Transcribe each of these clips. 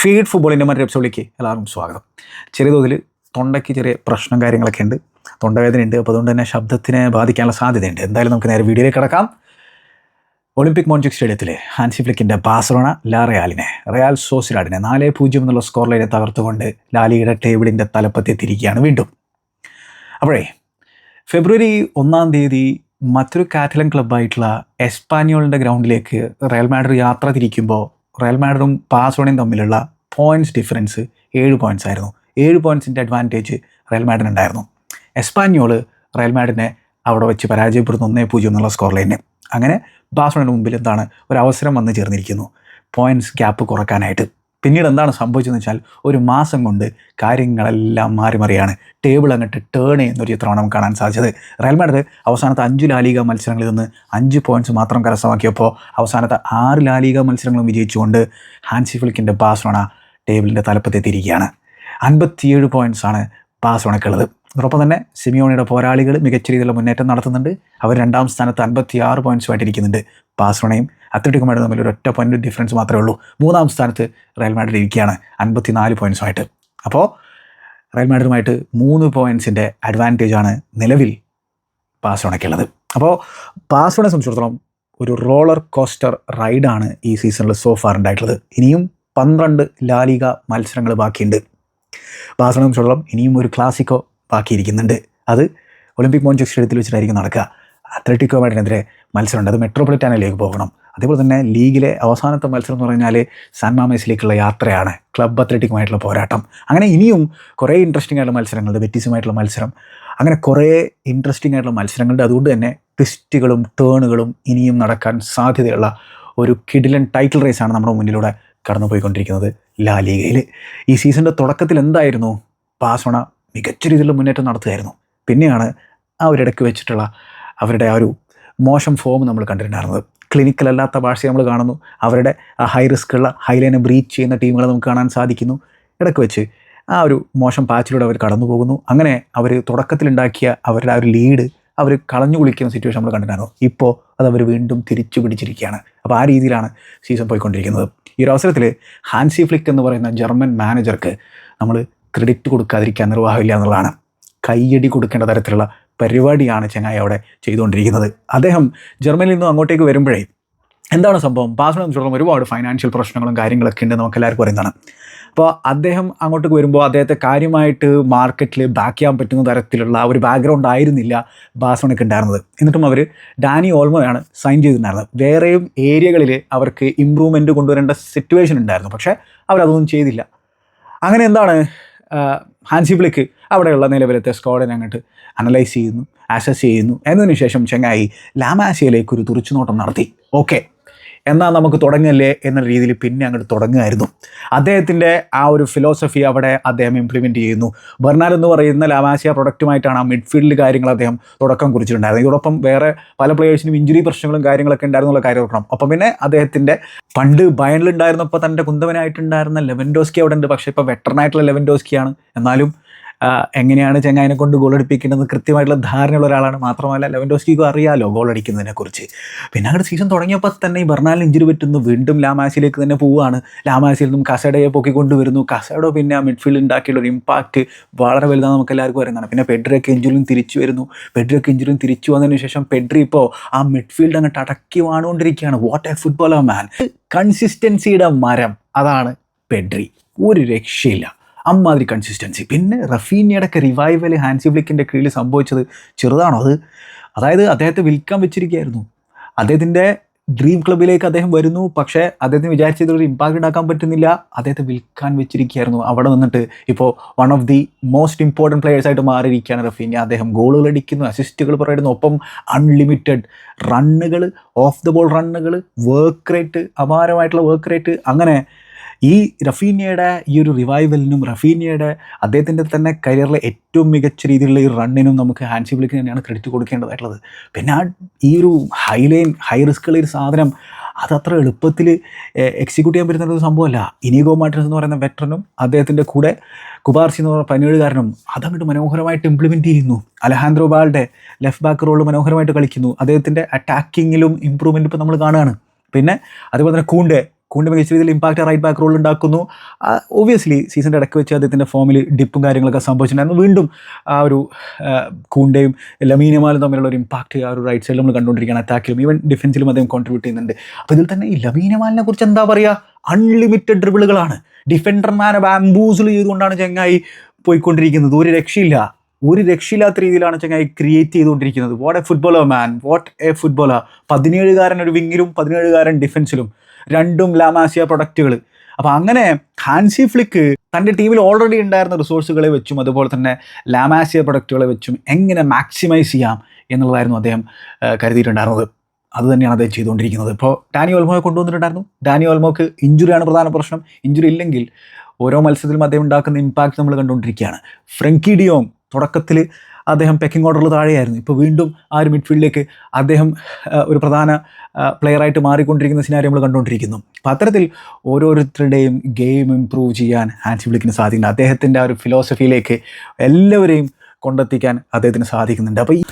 Feed ഫുട്ബോളിന്റെ മറ്റൊരു എപ്പിസോഡിലേക്ക് എല്ലാവർക്കും സ്വാഗതം. ചെറിയ തോതിൽ തൊണ്ടയ്ക്ക് ചെറിയ പ്രശ്നം കാര്യങ്ങളൊക്കെ ഉണ്ട്. തൊണ്ടവേദന ഉണ്ട്. അപ്പോൾ അതുകൊണ്ട് തന്നെ ശബ്ദത്തിനെ ബാധിക്കാനുള്ള സാധ്യതയുണ്ട്. എന്തായാലും നമുക്ക് നേരെ വീഡിയോയിലേക്ക് കിടക്കാം. ഒളിമ്പിക് മോൺജിക് സ്റ്റേഡിയത്തിൽ ഹാൻസി ഫ്ലിക്കിന്റെ ബാഴ്സലോണ ലാ റയാലിനെ റയാൽ സോസിലാഡിനെ നാല് പൂജ്യം എന്നുള്ള സ്കോർ തകർത്തുകൊണ്ട് ലാലിയുടെ ടേബിളിന്റെ തലപ്പത്തി എത്തിയിരിക്കുകയാണ് വീണ്ടും. അപ്പോഴേ ഫെബ്രുവരി ഒന്നാം തീയതി മറ്റൊരു കാറ്റലൻ ക്ലബ്ബായിട്ടുള്ള എസ്പാനിയോളിന്റെ ഗ്രൗണ്ടിലേക്ക് റയൽ മാഡ്രിഡ് യാത്ര തിരിക്കുമ്പോൾ റയൽ മാഡ്രിഡും പാസോണിയും തമ്മിലുള്ള പോയിന്റ്സ് ഡിഫറൻസ് ഏഴ് പോയിന്റ്സ് ആയിരുന്നു. ഏഴ് പോയിന്റ്സിന്റെ അഡ്വാന്റേജ് റയൽ മാഡ്രിഡ് ഉണ്ടായിരുന്നു. എസ്പാനിയോൾ റയൽ മാഡ്രിനെ അവിടെ വെച്ച് പരാജയപ്പെടുന്നു ഒന്നേ പൂജ്യം എന്നുള്ള സ്കോർ ലൈന് അങ്ങനെ ബാസോണിന് മുമ്പിൽ എന്താണ് ഒരു അവസരം വന്നു ചേർന്നിരിക്കുന്നു. പോയിന്റ്സ് ഗ്യാപ്പ് കുറക്കാനായിട്ട്. പിന്നീട് എന്താണ് സംഭവിച്ചതെന്ന് വെച്ചാൽ ഒരു മാസം കൊണ്ട് കാര്യങ്ങളെല്ലാം മാറി മറിയാണ് ടേബിൾ അങ്ങോട്ട് ടേൺ ചെയ്യുന്ന ഒരു ചിത്രമാണ് നമുക്ക് കാണാൻ സാധിച്ചത്. റയൽ അവസാനത്തെ അഞ്ച് ലാലിക മത്സരങ്ങളിൽ നിന്ന് അഞ്ച് പോയിന്റ്സ് മാത്രം കരസ്ഥമാക്കിയപ്പോൾ അവസാനത്തെ ആറ് ലാലിക മത്സരങ്ങളും വിജയിച്ചുകൊണ്ട് ഹാൻസി ഫ്ലിക്കിന്റെ ബാഴ്സലോണ ടേബിളിന്റെ തലപ്പത്തെത്തിയിരിക്കുകയാണ് അൻപത്തിയേഴ് പോയിന്റ്സാണ് ബാഴ്സലോണയ്ക്കുള്ളത്. അതോടൊപ്പം തന്നെ സിമിയോണിയുടെ പോരാളികൾ മികച്ച രീതിയിലുള്ള മുന്നേറ്റം നടത്തുന്നുണ്ട്. അവർ രണ്ടാം സ്ഥാനത്ത് അൻപത്തി ആറ് പോയിന്റ്സുമായിട്ടിരിക്കുന്നുണ്ട് ബാഴ്സലോണയും മാഡ്രിഡ് തമ്മിൽ ഒരു ഒറ്റ പോയിന്റ് ഡിഫറൻസ് മാത്രമേ ഉള്ളൂ. മൂന്നാം സ്ഥാനത്ത് റയൽ മാഡ്രിഡ് ഇരിക്കുകയാണ്. അൻപത്തി നാല് പോയിന്റ്സുമായിട്ട് അപ്പോൾ റയൽ മാഡ്രിഡുമായിട്ട് മൂന്ന് പോയിന്റ്സിന്റെ ആണ് നിലവിൽ ബാഴ്സലോണയ്ക്കുള്ളത്. അപ്പോൾ ബാഴ്സലോണയെ സംബന്ധിച്ചിടത്തോളം ഒരു റോളർ കോസ്റ്റർ റൈഡാണ് ഈ സീസണിൽ സോഫാർ ഉണ്ടായിട്ടുള്ളത്. ഇനിയും പന്ത്രണ്ട് ലാലിക മത്സരങ്ങൾ ബാക്കിയുണ്ട്. ബാഴ്സലോണയെ സംബന്ധിച്ചിടത്തോളം ഇനിയും ഒരു ക്ലാസിക്കോ ബാക്കിയിരിക്കുന്നുണ്ട്. അത് ഒളിമ്പിക് മോൺജക് സ്റ്റേഡിയത്തിൽ വെച്ചിട്ടായിരിക്കും നടക്കുക. അത്ലറ്റിക്കോ മാഡിനെതിരെ മത്സരമുണ്ട്. അത് മെട്രോപൊളിറ്റാനിലേക്ക് പോകണം. അതേപോലെ തന്നെ ലീഗിലെ അവസാനത്തെ മത്സരം എന്ന് പറഞ്ഞാൽ സാൻ മാമേസിലേക്കുള്ള യാത്രയാണ് ക്ലബ് അത്ലറ്റിക്കുമായിട്ടുള്ള പോരാട്ടം. അങ്ങനെ ഇനിയും കുറേ ഇൻട്രസ്റ്റിംഗ് ആയിട്ടുള്ള മത്സരങ്ങളുണ്ട്. ബെറ്റീസുമായിട്ടുള്ള മത്സരം. അങ്ങനെ കുറേ ഇൻട്രസ്റ്റിംഗ് ആയിട്ടുള്ള മത്സരങ്ങളുണ്ട്. അതുകൊണ്ട് തന്നെ ട്വിസ്റ്റുകളും ടേണുകളും ഇനിയും നടക്കാൻ സാധ്യതയുള്ള ഒരു കിഡിലൻ ടൈറ്റിൽ റേസാണ് നമ്മുടെ മുന്നിലൂടെ കടന്നു പോയിക്കൊണ്ടിരിക്കുന്നത് ലാ ലീഗയിൽ ഈ സീസണിന്റെ തുടക്കത്തിൽ എന്തായിരുന്നു? പാസോണ മികച്ച രീതിയിലുള്ള മുന്നേറ്റം നടത്തുകയായിരുന്നു. പിന്നെയാണ് ഒരു വെച്ചിട്ടുള്ള അവരുടെ ആ ഒരു മോശം ഫോം നമ്മൾ കണ്ടിട്ടുണ്ടായിരുന്നത്. ക്ലിനിക്കൽ അല്ലാത്ത ഭാഷ നമ്മൾ കാണുന്നു. അവരുടെ ഹൈ റിസ്ക് ഉള്ള ഹൈലൈനെ ബ്രീച്ച് ചെയ്യുന്ന ടീമുകളെ നമുക്ക് കാണാൻ സാധിക്കുന്നു. ഇടയ്ക്ക് വെച്ച് ആ ഒരു മോശം പാച്ചിലൂടെ അവർ കടന്നു പോകുന്നു. അങ്ങനെ അവർ തുടക്കത്തിലുണ്ടാക്കിയ അവരുടെ ആ ഒരു ലീഡ് അവർ കളഞ്ഞു കുളിക്കുന്ന സിറ്റുവേഷൻ നമ്മൾ കണ്ടിട്ടുണ്ടായിരുന്നു. ഇപ്പോൾ അത് അവർ വീണ്ടും തിരിച്ചു പിടിച്ചിരിക്കുകയാണ്. അപ്പോൾ ആ രീതിയിലാണ് സീസൺ പോയിക്കൊണ്ടിരിക്കുന്നത്. ഈ ഒരു അവസരത്തിൽ ഹാൻസി ഫ്ലിക്ക് എന്ന് പറയുന്ന ജർമ്മൻ മാനേജർക്ക് നമ്മൾ ക്രെഡിറ്റ് കൊടുക്കാതിരിക്കാൻ നിർവാഹമില്ല എന്നുള്ളതാണ്. കയ്യടി കൊടുക്കേണ്ട തരത്തിലുള്ള പരിപാടിയാണ് ചെങ്ങായി അവിടെ ചെയ്തുകൊണ്ടിരിക്കുന്നത്. അദ്ദേഹം ജർമ്മനിയിൽ നിന്നും അങ്ങോട്ടേക്ക് വരുമ്പോഴേ എന്താണ് സംഭവം? ബാഴ്സലോണ സംബന്ധിച്ചിടത്തോളം ഒരുപാട് ഫൈനാൻഷ്യൽ പ്രശ്നങ്ങളും കാര്യങ്ങളൊക്കെ ഉണ്ട് നമുക്ക് എല്ലാവർക്കും അറിയുന്നതാണ്. അപ്പോൾ അദ്ദേഹം അങ്ങോട്ടേക്ക് വരുമ്പോൾ അദ്ദേഹത്തെ കാര്യമായിട്ട് മാർക്കറ്റിൽ ബാക്ക് ചെയ്യാൻ പറ്റുന്ന തരത്തിലുള്ള ഒരു ബാക്ക്ഗ്രൗണ്ട് ആയിരുന്നില്ല ബാഴ്സലോണയ്ക്ക് ഉണ്ടായിരുന്നത്. എന്നിട്ടും അവർ ഡാനി ഓൾമോയാണ് സൈൻ ചെയ്തിട്ടുണ്ടായിരുന്നത്. വേറെയും ഏരിയകളിൽ അവർക്ക് ഇമ്പ്രൂവ്മെന്റ് കൊണ്ടുവരേണ്ട സിറ്റുവേഷൻ ഉണ്ടായിരുന്നു. പക്ഷേ അവരതൊന്നും ചെയ്തില്ല. അങ്ങനെ എന്താണ് ഹാൻസി ബ്ലിക്ക് അവിടെയുള്ള നിലവിലത്തെ സ്ക്വാഡിനെ അങ്ങോട്ട് അനലൈസ് ചെയ്യുന്നു അസസ് ചെയ്യുന്നു. എന്നതിന് ശേഷം ചെങ്ങായി ലാമാസിയയിലേക്ക് ഒരു തുറച്ചുനോട്ടം നടത്തി. ഓക്കെ എന്നാൽ നമുക്ക് തുടങ്ങല്ലേ എന്ന രീതിയിൽ പിന്നെ അങ്ങോട്ട് തുടങ്ങുമായിരുന്നു അദ്ദേഹത്തിന്റെ ആ ഒരു ഫിലോസഫി അവിടെ അദ്ദേഹം ഇംപ്ലിമെന്റ് ചെയ്യുന്നു. ബെർണാൽ എന്ന് പറയുന്ന ലാമാസിയ പ്രൊഡക്റ്റുമായിട്ടാണ് ആ മിഡ്ഫീൽഡിൽ കാര്യങ്ങൾ അദ്ദേഹം തുടക്കം കുറിച്ചിട്ടുണ്ടായിരുന്നത്. ഇതോടൊപ്പം വേറെ പല പ്ലേയേഴ്സിനും ഇഞ്ചുറി പ്രശ്നങ്ങളും കാര്യങ്ങളൊക്കെ ഉണ്ടായിരുന്നുള്ള കാര്യം ഓർക്കണം. അപ്പം പിന്നെ അദ്ദേഹത്തിന്റെ പണ്ട് ബയണിലുണ്ടായിരുന്നപ്പോൾ തന്റെ കുന്തവനായിട്ടുണ്ടായിരുന്ന ലെവൻഡോസ്കി അവിടെ ഉണ്ട്. പക്ഷേ ഇപ്പോൾ വെറ്ററനായിട്ടുള്ള ലെവൻഡോസ്കിയാണ് എന്നാലും എങ്ങനെയാണ് ചെങ്ങായിനെ കൊണ്ട് ഗോൾ അടിപ്പിക്കേണ്ടത്? കൃത്യമായിട്ടുള്ള ധാരണയുള്ള ഒരാളാണ്. മാത്രമല്ല ലെവൻഡോസ്കിക്കും അറിയാലോ ഗോൾ അടിക്കുന്നതിനെക്കുറിച്ച്. പിന്നെ അങ്ങോട്ട് സീസൺ തുടങ്ങിയപ്പോൾ തന്നെ ഈ ബർണാലിന് ഇഞ്ചുറി പറ്റുന്നു. വീണ്ടും ലാമാസിലേക്ക് തന്നെ പോവുകയാണ് ലാമാസിയിൽ നിന്നും കസഡയെ പൊക്കിക്കൊണ്ടുവരുന്നു. കസേഡോ പിന്നെ ആ മിഡ്ഫീൽഡ് ഉണ്ടാക്കിയുള്ള ഒരു ഇമ്പാക്റ്റ് വളരെ വലുതാണ് നമുക്ക് എല്ലാവർക്കും അറിയുന്നതാണ് പിന്നെ പെഡ്രിയൊക്കെ ഇഞ്ചുറിയും തിരിച്ചു വരുന്നു. പെഡ്രിയൊക്കെ ഇഞ്ചുറിയും തിരിച്ചു വന്നതിന് ശേഷം പെഡ്രി ഇപ്പോൾ ആ മിഡ്ഫീൽഡ് അങ്ങോട്ട് അടക്കി വാണുകൊണ്ടിരിക്കുകയാണ്. വാട്ട് എ ഫുട്ബോളർ മാൻ കൺസിസ്റ്റൻസിയുടെ മരം. അതാണ് പെഡ്രി. ഒരു രക്ഷയില്ല. അമ്മാതിരി കൺസിസ്റ്റൻസി പിന്നെ റഫീനിയുടെ ഒക്കെ റിവൈവൽ ഹാൻസി ഫ്ലിക്കിന്റെ കീഴിൽ സംഭവിച്ചത് ചെറുതാണോ അത്? അതായത് അദ്ദേഹത്തെ വിൽക്കാൻ വെച്ചിരിക്കുകയായിരുന്നു. അദ്ദേഹത്തിന്റെ ഡ്രീം ക്ലബിലേക്ക് അദ്ദേഹം വരുന്നു. പക്ഷേ അദ്ദേഹത്തിന് വിചാരിച്ചത് ഒരു ഇമ്പാക്റ്റ് ഉണ്ടാക്കാൻ പറ്റുന്നില്ല. അദ്ദേഹത്തെ വിൽക്കാൻ വെച്ചിരിക്കുകയായിരുന്നു. അവിടെ നിന്നിട്ട് ഇപ്പോൾ one of the most important players ആയിട്ട് മാറിയിരിക്കുകയാണ് റഫീനി. അദ്ദേഹം ഗോളുകൾ അടിക്കുന്നു അസിസ്റ്റുകൾ പറയുന്നു. ഒപ്പം അൺലിമിറ്റഡ് റണ്ണുകൾ ഓഫ് ദ ബോൾ റണ്ണുകൾ വർക്ക് റേറ്റ് അപാരമായിട്ടുള്ള വർക്ക് റേറ്റ് അങ്ങനെ ഈ റഫീനിയയുടെ ഈ ഒരു റിവൈവലിനും റഫീനിയയുടെ അദ്ദേഹത്തിന്റെ തന്നെ കരിയറിലെ ഏറ്റവും മികച്ച രീതിയിലുള്ള ഈ റണ്ണിനും നമുക്ക് ഹാൻസി ബ്ലിക്കിന് തന്നെയാണ് ക്രെഡിറ്റ് കൊടുക്കേണ്ടതായിട്ടുള്ളത്. പിന്നെ ആ ഈ ഒരു ഹൈ ലൈൻ ഹൈ റിസ്ക്കുള്ള ഒരു സാധനം അത് അത്ര എളുപ്പത്തിൽ എക്സിക്യൂട്ട് ചെയ്യാൻ പറ്റുന്ന ഒരു സംഭവമല്ല. ഇനിഗോ മാർട്ടിൻസ് എന്ന് പറയുന്ന വെറ്ററനും അദ്ദേഹത്തിന്റെ കൂടെ കുബാർസി എന്ന് പറയുന്ന പതിനേഴുകാരനും അതങ്ങോട്ട് മനോഹരമായിട്ട് ഇംപ്ലിമെന്റ് ചെയ്യുന്നു. അലഹാൻദ്രോ ബാളുടെ ലെഫ്റ്റ് ബാക്ക് റോൾ മനോഹരമായിട്ട് കളിക്കുന്നു. അദ്ദേഹത്തിന്റെ അറ്റാക്കിങ്ങിലും ഇമ്പ്രൂവ്മെന്റ് ഇപ്പോൾ നമ്മൾ കാണുകയാണ്. പിന്നെ അതുപോലെ തന്നെ കൂണ്ടെ കൂണ്ട് മികച്ച രീതിയിൽ ഇമ്പാക്റ്റ് റൈറ്റ് ബാക്ക് റോൾ ഉണ്ടാക്കുന്നു. ഒബിയസ്ലി സീസണിന്റെ ഇടയ്ക്ക് വെച്ച് അദ്ദേഹത്തിന്റെ ഫോമിൽ ഡിപ്പും കാര്യങ്ങളൊക്കെ സംഭവിച്ചിട്ടുണ്ടായിരുന്നു വീണ്ടും ആ ഒരു കൂണ്ടയും ലമീനമാലും തമ്മിലുള്ള ഒരു ഇമ്പാക്റ്റ് ആ ഒരു റൈറ്റ് സൈഡിൽ നമ്മൾ കണ്ടുകൊണ്ടിരിക്കുകയാണ്. അറ്റാക്കിലും ഈവൻ ഡിഫൻസിലും അദ്ദേഹം കോൺട്രിബ്യൂട്ട് ചെയ്യുന്നുണ്ട്. അപ്പോൾ ഇതിൽ തന്നെ ഈ ലമീനമാലിനെ കുറിച്ച് എന്താ പറയുക അൺലിമിറ്റഡ് ഡ്രിബിളുകളാണ് ഡിഫൻഡർമാരെ ബാംബൂസിൽ ചെയ്തുകൊണ്ടാണ് ചെങ്ങായി പോയിക്കൊണ്ടിരിക്കുന്നത്. ഒരു രക്ഷയില്ല. ഒരു രക്ഷയില്ലാത്ത രീതിയിലാണ് ചങ്ങായി ക്രിയേറ്റ് ചെയ്തുകൊണ്ടിരിക്കുന്നത്. What a footballer man what a footballer പതിനേഴുകാരൻ ഒരു വിങ്ങിലും പതിനേഴുകാരൻ ഡിഫൻസിലും രണ്ടും ലാമാസിയ പ്രൊഡക്റ്റുകൾ അപ്പോൾ അങ്ങനെ ഹാൻസി ഫ്ലിക്ക് തന്റെ ടീമിൽ ഓൾറെഡി ഉണ്ടായിരുന്ന റിസോഴ്സുകളെ വെച്ചും അതുപോലെ തന്നെ ലാമാസിയ പ്രൊഡക്റ്റുകളെ വെച്ചും എങ്ങനെ മാക്സിമൈസ് ചെയ്യാം എന്നുള്ളതായിരുന്നു അദ്ദേഹം കരുതിയിട്ടുണ്ടായിരുന്നത്. അത് തന്നെയാണ് അദ്ദേഹം ചെയ്തുകൊണ്ടിരിക്കുന്നത്. ഇപ്പോൾ ഡാനി ഓൽമോയെ കൊണ്ടുവന്നിട്ടുണ്ടായിരുന്നു. ഡാനി ഓൽമോക്ക് ഇഞ്ചുറിയാണ് പ്രധാന പ്രശ്നം. ഇഞ്ചുറി ഇല്ലെങ്കിൽ ഓരോ മത്സരത്തിലും അദ്ദേഹം ഉണ്ടാക്കുന്ന ഇമ്പാക്റ്റ് നമ്മൾ കണ്ടുകൊണ്ടിരിക്കുകയാണ്. ഫ്രങ്കി ഡിയോങ് തുടക്കത്തിൽ അദ്ദേഹം പെക്കിംഗ് ഓർഡറിൽ താഴെയായിരുന്നു. ഇപ്പോൾ വീണ്ടും ആ ഒരു മിഡ്ഫീൽഡിലേക്ക് അദ്ദേഹം ഒരു പ്രധാന പ്ലെയറായിട്ട് മാറിക്കൊണ്ടിരിക്കുന്ന സിനാരി നമ്മൾ കണ്ടുകൊണ്ടിരിക്കുന്നു. അപ്പോൾ അത്തരത്തിൽ ഓരോരുത്തരുടെയും ഗെയിം ഇമ്പ്രൂവ് ചെയ്യാൻ ഹാൻസി ഫ്ലിക്കിന് സാധിക്കുന്നുണ്ട്. അദ്ദേഹത്തിന്റെ ആ ഒരു ഫിലോസഫിയിലേക്ക് എല്ലാവരെയും കൊണ്ടെത്തിക്കാൻ അദ്ദേഹത്തിന് സാധിക്കുന്നുണ്ട്. അപ്പോൾ ഈ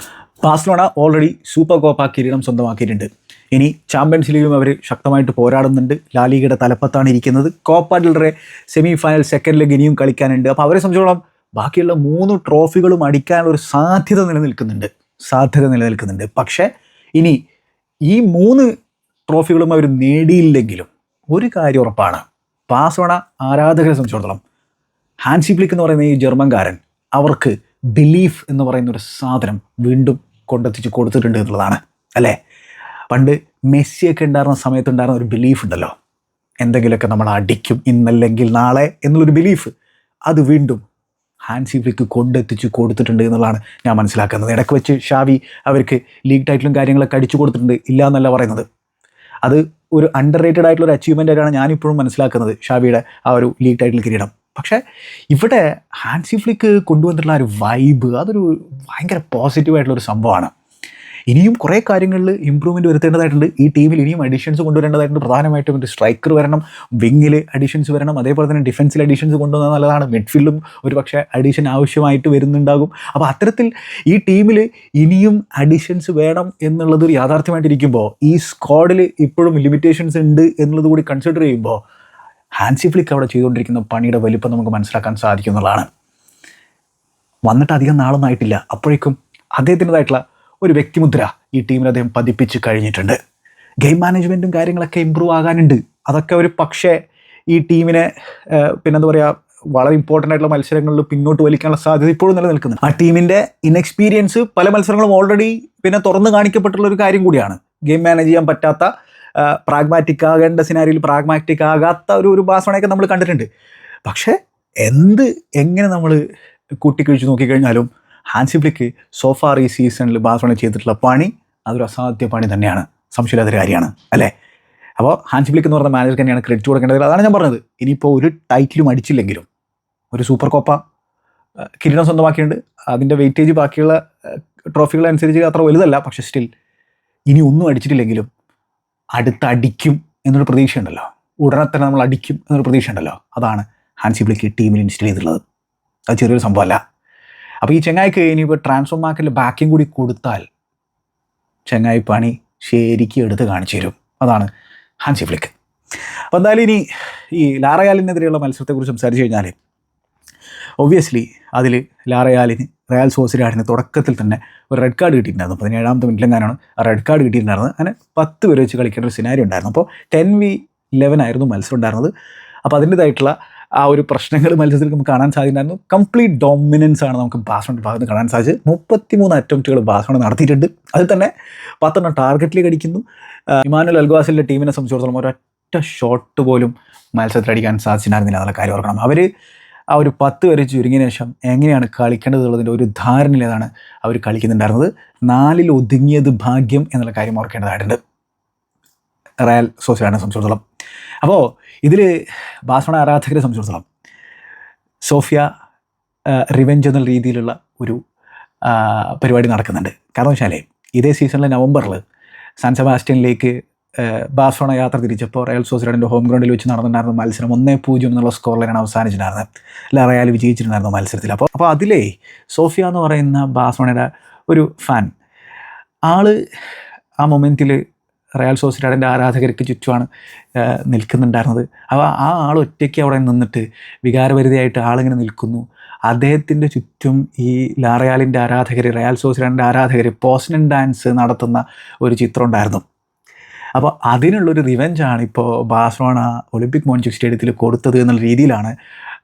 ബാഴ്സലോണ ഓൾറെഡി സൂപ്പർ കോപ്പ കിരീടം സ്വന്തമാക്കിയിട്ടുണ്ട്. ഇനി ചാമ്പ്യൻസ് ലീഗും അവർ ശക്തമായിട്ട് പോരാടുന്നുണ്ട്. ലാലിഗയുടെ തലപ്പത്താണ് ഇരിക്കുന്നത്. Copa del Rey semi final second leg ഇനിയും കളിക്കാനുണ്ട്. അപ്പോൾ അവരെ സംബന്ധിച്ചോളം ബാക്കിയുള്ള മൂന്ന് ട്രോഫികളും അടിക്കാനുള്ള ഒരു സാധ്യത നിലനിൽക്കുന്നുണ്ട്. സാധ്യത നിലനിൽക്കുന്നുണ്ട്. പക്ഷേ ഇനി ഈ മൂന്ന് ട്രോഫികളും അവർ നേടിയില്ലെങ്കിലും ഒരു കാര്യം ഉറപ്പാണ്. പാസോണ ആരാധകരെ സംബന്ധിച്ചിടത്തോളം ഹാൻസി പ്ലിക്ക് എന്ന് പറയുന്ന ഈ ജർമ്മൻകാരൻ അവർക്ക് ബിലീഫ് എന്ന് പറയുന്ന ഒരു സാധനം വീണ്ടും കൊണ്ടെത്തിച്ച് കൊടുത്തിട്ടുണ്ട് എന്നുള്ളതാണ്. അല്ലേ? പണ്ട് മെസ്സിയൊക്കെ ഉണ്ടായിരുന്ന സമയത്തുണ്ടായിരുന്ന ഒരു ബിലീഫ് ഉണ്ടല്ലോ. എന്തെങ്കിലുമൊക്കെ നമ്മൾ അടിക്കും ഇന്നല്ലെങ്കിൽ നാളെ എന്നുള്ളൊരു ബിലീഫ് അത് വീണ്ടും ഹാൻസി ഫ്ലിക്ക് കൊണ്ടെത്തിച്ച് കൊടുത്തിട്ടുണ്ട് എന്നുള്ളതാണ് ഞാൻ മനസ്സിലാക്കുന്നത്. ഇടയ്ക്ക് വെച്ച് ഷാവി അവർക്ക് ലീഗ് ടൈറ്റിലും കാര്യങ്ങളൊക്കെ അടിച്ചു കൊടുത്തിട്ടുണ്ട്. ഇല്ല എന്നല്ല പറയുന്നത്. അത് ഒരു അണ്ടർ റേറ്റഡ് ആയിട്ടുള്ള ഒരു അച്ചീവ്മെന്റ് ആയിട്ടാണ് ഞാനിപ്പോഴും മനസ്സിലാക്കുന്നത് ഷാവിയുടെ ആ ഒരു ലീഗ് ടൈറ്റിൽ കിരീടം. പക്ഷേ ഇവിടെ ഹാൻസി ഫ്ലിക്ക് കൊണ്ടുവന്നിട്ടുള്ള ഒരു വൈബ് അതൊരു ഭയങ്കര പോസിറ്റീവായിട്ടുള്ളൊരു സംഭവമാണ്. ഇനിയും കുറേ കാര്യങ്ങളിൽ ഇമ്പ്രൂവ്മെന്റ് വരുത്തേണ്ടതായിട്ടുണ്ട്. ഈ ടീമിൽ ഇനിയും അഡീഷൻസ് കൊണ്ടുവരേണ്ടതായിട്ടുണ്ട്. പ്രധാനമായിട്ടും ഒരു സ്ട്രൈക്കർ വരണം വിങ്ങിൽ അഡീഷൻസ് വരണം അതേപോലെ തന്നെ ഡിഫൻസിൽ അഡീഷൻസ് കൊണ്ടുവന്നാൽ നല്ലതാണ്. മിഡ്ഫീൽഡും ഒരു പക്ഷേ അഡീഷൻ ആവശ്യമായിട്ട് വരുന്നുണ്ടാകും. അപ്പോൾ അത്തരത്തിൽ ഈ ടീമിൽ ഇനിയും അഡീഷൻസ് വേണം എന്നുള്ളത് ഒരു യാഥാർത്ഥ്യമായിട്ടിരിക്കുമ്പോൾ ഈ സ്ക്വാഡിൽ ഇപ്പോഴും ലിമിറ്റേഷൻസ് ഉണ്ട് എന്നുള്ളത് കൂടി കൺസിഡർ ചെയ്യുമ്പോൾ ഹാൻസി ഫ്ലിക്ക് അവിടെ ചെയ്തുകൊണ്ടിരിക്കുന്ന പണിയുടെ വലിപ്പം നമുക്ക് മനസ്സിലാക്കാൻ സാധിക്കും എന്നുള്ളതാണ്. വന്നിട്ട് അധികം നാളൊന്നും ആയിട്ടില്ല. അപ്പോഴേക്കും അദ്ദേഹത്തിന്റെതായിട്ടുള്ള ഒരു വ്യക്തിമുദ്ര ഈ ടീമിന് അദ്ദേഹം പതിപ്പിച്ച് കഴിഞ്ഞിട്ടുണ്ട്. ഗെയിം മാനേജ്മെന്റും കാര്യങ്ങളൊക്കെ ഇമ്പ്രൂവ് ആകാനുണ്ട്. അതൊക്കെ ഒരു പക്ഷേ ഈ ടീമിനെ പിന്നെന്താ പറയുക വളരെ ഇമ്പോർട്ടന്റ് ആയിട്ടുള്ള മത്സരങ്ങളിൽ പിന്നോട്ട് വലിക്കാനുള്ള സാധ്യത ഇപ്പോഴും നിലനിൽക്കുന്നു ആ ടീമിന്റെ ഇൻഎക്സ്പീരിയൻസ് പല മത്സരങ്ങളും ഓൾറെഡി പിന്നെ തുറന്ന് കാണിക്കപ്പെട്ടുള്ള ഒരു കാര്യം കൂടിയാണ്. ഗെയിം മാനേജ് ചെയ്യാൻ പറ്റാത്ത പ്രാഗ്മാറ്റിക് ആകേണ്ട സിനാരിയിൽ പ്രാഗ്മാറ്റിക് ആകാത്ത ഒരു ഒരു ബാസണയൊക്കെ നമ്മൾ കണ്ടിട്ടുണ്ട്. പക്ഷേ എന്ത് എങ്ങനെ നമ്മൾ കൂട്ടിക്കഴിച്ച് നോക്കിക്കഴിഞ്ഞാലും ഹാൻസി ഫ്ലിക്ക് സോഫാർ ഈ സീസണിൽ ബാസോണ ചെയ്തിട്ടുള്ള പണി അതൊരു അസാധ്യ പണി തന്നെയാണ്. സംശയമില്ലാത്തൊരു കാര്യമാണ് അല്ലേ? അപ്പോൾ ഹാൻസി ഫ്ലിക്ക് എന്ന് പറഞ്ഞ മാനേജർ തന്നെയാണ് ക്രെഡിറ്റ് കൊടുക്കേണ്ടത്. അതാണ് ഞാൻ പറഞ്ഞത്. ഇനിയിപ്പോൾ ഒരു ടൈറ്റിലും അടിച്ചില്ലെങ്കിലും ഒരു സൂപ്പർ കോപ്പ കിരീടം സ്വന്തമാക്കിയിട്ടുണ്ട്. അതിന്റെ വെയിറ്റേജ് ബാക്കിയുള്ള ട്രോഫികൾ അനുസരിച്ച് അത്ര വലുതല്ല പക്ഷെ സ്റ്റിൽ ഇനി ഒന്നും അടിച്ചിട്ടില്ലെങ്കിലും അടുത്ത അടിക്കും എന്നൊരു പ്രതീക്ഷയുണ്ടല്ലോ. ഉടനെ തന്നെ നമ്മൾ അടിക്കും എന്നൊരു പ്രതീക്ഷയുണ്ടല്ലോ. അതാണ് ഹാൻസി ഫ്ലിക്ക് ടീമിൽ ഇൻസ്റ്റിൽ ചെയ്തിട്ടുള്ളത്. അത് ചെറിയൊരു സംഭവമല്ല. അപ്പോൾ ഈ ചെങ്ങായിക്ക് ഇനിയിപ്പോൾ ട്രാൻസ്ഫർ മാർക്കറ്റിൽ ബാക്കിയും കൂടി കൊടുത്താൽ ചെങ്ങായി പണി ശരിക്കും എടുത്ത് കാണിച്ചു തരും. അതാണ് ഹാൻസി ഫ്ലിക്ക്. അപ്പോൾ എന്തായാലും ഇനി ഈ ലാറയാലിനെതിരെയുള്ള മത്സരത്തെക്കുറിച്ച് സംസാരിച്ചു കഴിഞ്ഞാൽ ഒബ്വിയസ്ലി അതിൽ ലാറയാലിന് റയൽ സോസിലാടിന് തുടക്കത്തിൽ തന്നെ ഒരു റെഡ് കാർഡ് കിട്ടിയിട്ടുണ്ടായിരുന്നു. പതിനേഴാമത്തെ മിനിറ്റിലെങ്ങാനാണ് ആ റെഡ് കാർഡ് കിട്ടിയിട്ടുണ്ടായിരുന്നത്. അങ്ങനെ പത്ത് പേര് വെച്ച് കളിക്കേണ്ട ഒരു സിനാരി ഉണ്ടായിരുന്നു. അപ്പോൾ ടെൻ വി ലെവൻ ആയിരുന്നു മത്സരം ഉണ്ടായിരുന്നത്. അപ്പോൾ അതിന്റെതായിട്ടുള്ള ആ ഒരു പ്രശ്നങ്ങൾ മത്സരത്തിൽ നമുക്ക് കാണാൻ സാധിക്കുന്നുണ്ടായിരുന്നു. കംപ്ലീറ്റ് ഡോമിനൻസ് ആണ് നമുക്ക് ബാസോണിന്റെ ഭാഗത്ത് കാണാൻ സാധിച്ചത്. മുപ്പത്തിമൂന്ന് അറ്റംപ്റ്റുകൾ ബാസോൺ നടത്തിയിട്ടുണ്ട്. അതിൽ തന്നെ പത്തെണ്ണം ടാർഗറ്റിലേക്ക് അടിക്കുന്നു. ഇമാനുൽ അൽഗാസിലെ ടീമിനെ സംബന്ധിച്ചിടത്തോളം ഒരൊറ്റ ഷോട്ട് പോലും മത്സരത്തിൽ അടിക്കാൻ സാധിച്ചിട്ടുണ്ടായിരുന്നില്ല എന്നുള്ള കാര്യം ഓർക്കണം. അവർ ആ ഒരു പത്ത് വരെ ചുരുങ്ങിയ ശേഷം എങ്ങനെയാണ് കളിക്കേണ്ടത് എന്നുള്ളതിന്റെ ഒരു ധാരണയിലാണ് അവർ കളിക്കുന്നുണ്ടായിരുന്നത്. നാലിൽ ഒതുങ്ങിയത് ഭാഗ്യം എന്നുള്ള കാര്യം ഓർക്കേണ്ടതായിട്ടുണ്ട്. റയൽ സോസിയാനെ സംബന്ധിച്ചിടത്തോളം. അപ്പോൾ ഇതിൽ ബാസണ ആരാധകരെ സംബന്ധിച്ചിടത്തോളം സോഫിയ റിവെഞ്ച് എന്നുള്ള രീതിയിലുള്ള ഒരു പരിപാടി നടക്കുന്നുണ്ട്. കാരണം വെച്ചാൽ ഇതേ സീസണിലെ നവംബറിൽ സാൻ സെബാസ്റ്റ്യനിലേക്ക് ബാസോണ യാത്ര തിരിച്ചപ്പോൾ റയൽ സോസിഡാഡിന്റെ ഹോം ഗ്രൗണ്ടിൽ വെച്ച് നടന്നിട്ടുണ്ടായിരുന്ന മത്സരം ഒന്നേ പൂജ്യം എന്നുള്ള സ്കോറിലാണ് അവസാനിച്ചിട്ടുണ്ടായിരുന്നത്. അല്ല റയൽ വിജയിച്ചിട്ടുണ്ടായിരുന്നു മത്സരത്തിൽ. അപ്പോൾ അപ്പോൾ അതിലേ സോഫിയ എന്ന് പറയുന്ന ബാസോണയുടെ ഒരു ഫാൻ ആൾ ആ മൊമെന്റിൽ റയൽ സോസിഡാഡിന്റെ ആരാധകർക്ക് ചുറ്റുമാണ് നിൽക്കുന്നുണ്ടായിരുന്നത്. അപ്പോൾ ആ ആൾ ഒറ്റയ്ക്ക് അവിടെ നിന്നിട്ട് വികാരപരിധിയായിട്ട് ആളിങ്ങനെ നിൽക്കുന്നു. അദ്ദേഹത്തിന്റെ ചുറ്റും ഈ ലാറയാലിന്റെ ആരാധകർ റയൽ സോസിഡാഡിന്റെ ആരാധകർ പോസ്നൻ ഡാൻസ് നടത്തുന്ന ഒരു ചിത്രം ഉണ്ടായിരുന്നു. അപ്പോൾ അതിനുള്ളൊരു റിവെഞ്ചാണ് ഇപ്പോൾ ബാസ്ലോണ ഒളിമ്പിക് മോൺചുക് സ്റ്റേഡിയത്തിൽ കൊടുത്തത് എന്നുള്ള രീതിയിലാണ്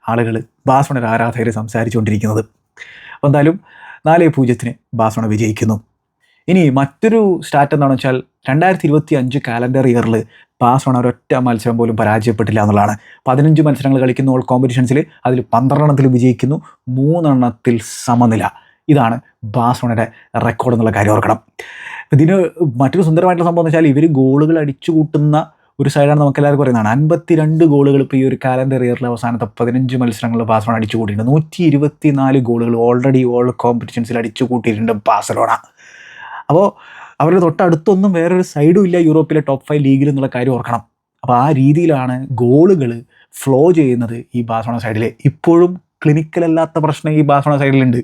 ആളുകൾ ബാസ്ലോണയുടെ ആരാധകർ സംസാരിച്ചുകൊണ്ടിരിക്കുന്നത്. അപ്പോൾ എന്തായാലും നാല് പൂജ്യത്തിന് ബാസ്ലോണ വിജയിക്കുന്നു. ഇനി മറ്റൊരു സ്റ്റാറ്റ് എന്താണെന്ന് വെച്ചാൽ രണ്ടായിരത്തി ഇരുപത്തി അഞ്ച് കാലണ്ടർ ഇയറിൽ ബാഴ്സലോണ ഒരൊറ്റ മത്സരം പോലും പരാജയപ്പെട്ടില്ല എന്നുള്ളതാണ്. പതിനഞ്ച് മത്സരങ്ങൾ കളിക്കുന്ന ഓൾ കോമ്പറ്റീഷൻസിൽ അതിൽ പന്ത്രണ്ടെണ്ണത്തിൽ വിജയിക്കുന്നു മൂന്നെണ്ണത്തിൽ സമനില. ഇതാണ് ബാഴ്സലോണയുടെ റെക്കോർഡ് എന്നുള്ള കാര്യം ഓർക്കണം. ഇതിന് മറ്റൊരു സുന്ദരമായിട്ടുള്ള സംഭവം എന്ന് വെച്ചാൽ ഇവർ ഗോളുകൾ അടിച്ചു കൂട്ടുന്ന ഒരു സൈഡാണ് നമുക്ക് എല്ലാവർക്കും പറയുന്നതാണ് അൻപത്തിരണ്ട് ഗോളുകൾ ഇപ്പോൾ ഈ ഒരു കാലണ്ടർ ഇയറിൽ അവസാനത്തെ പതിനഞ്ച് മത്സരങ്ങൾ ബാഴ്സലോണ അടിച്ചു കൂട്ടിയിട്ടുണ്ട് നൂറ്റി ഇരുപത്തി നാല് ഗോളുകൾ ഓൾറെഡി ഓൾ കോമ്പറ്റീഷൻസിൽ അടിച്ചു കൂട്ടിയിട്ടുണ്ട് ബാഴ്സലോണ. അപ്പോൾ അവരുടെ തൊട്ടടുത്തൊന്നും വേറൊരു സൈഡും ഇല്ല യൂറോപ്പിലെ ടോപ്പ് ഫൈവ് ലീഗിൽ എന്നുള്ള കാര്യം ഓർക്കണം. അപ്പോൾ ആ രീതിയിലാണ് ഗോളുകൾ ഫ്ലോ ചെയ്യുന്നത് ഈ ബാസോണ സൈഡിൽ ഇപ്പോഴും ക്ലിനിക്കലല്ലാത്ത പ്രശ്നം ഈ ബാസോണ സൈഡിലുണ്ട്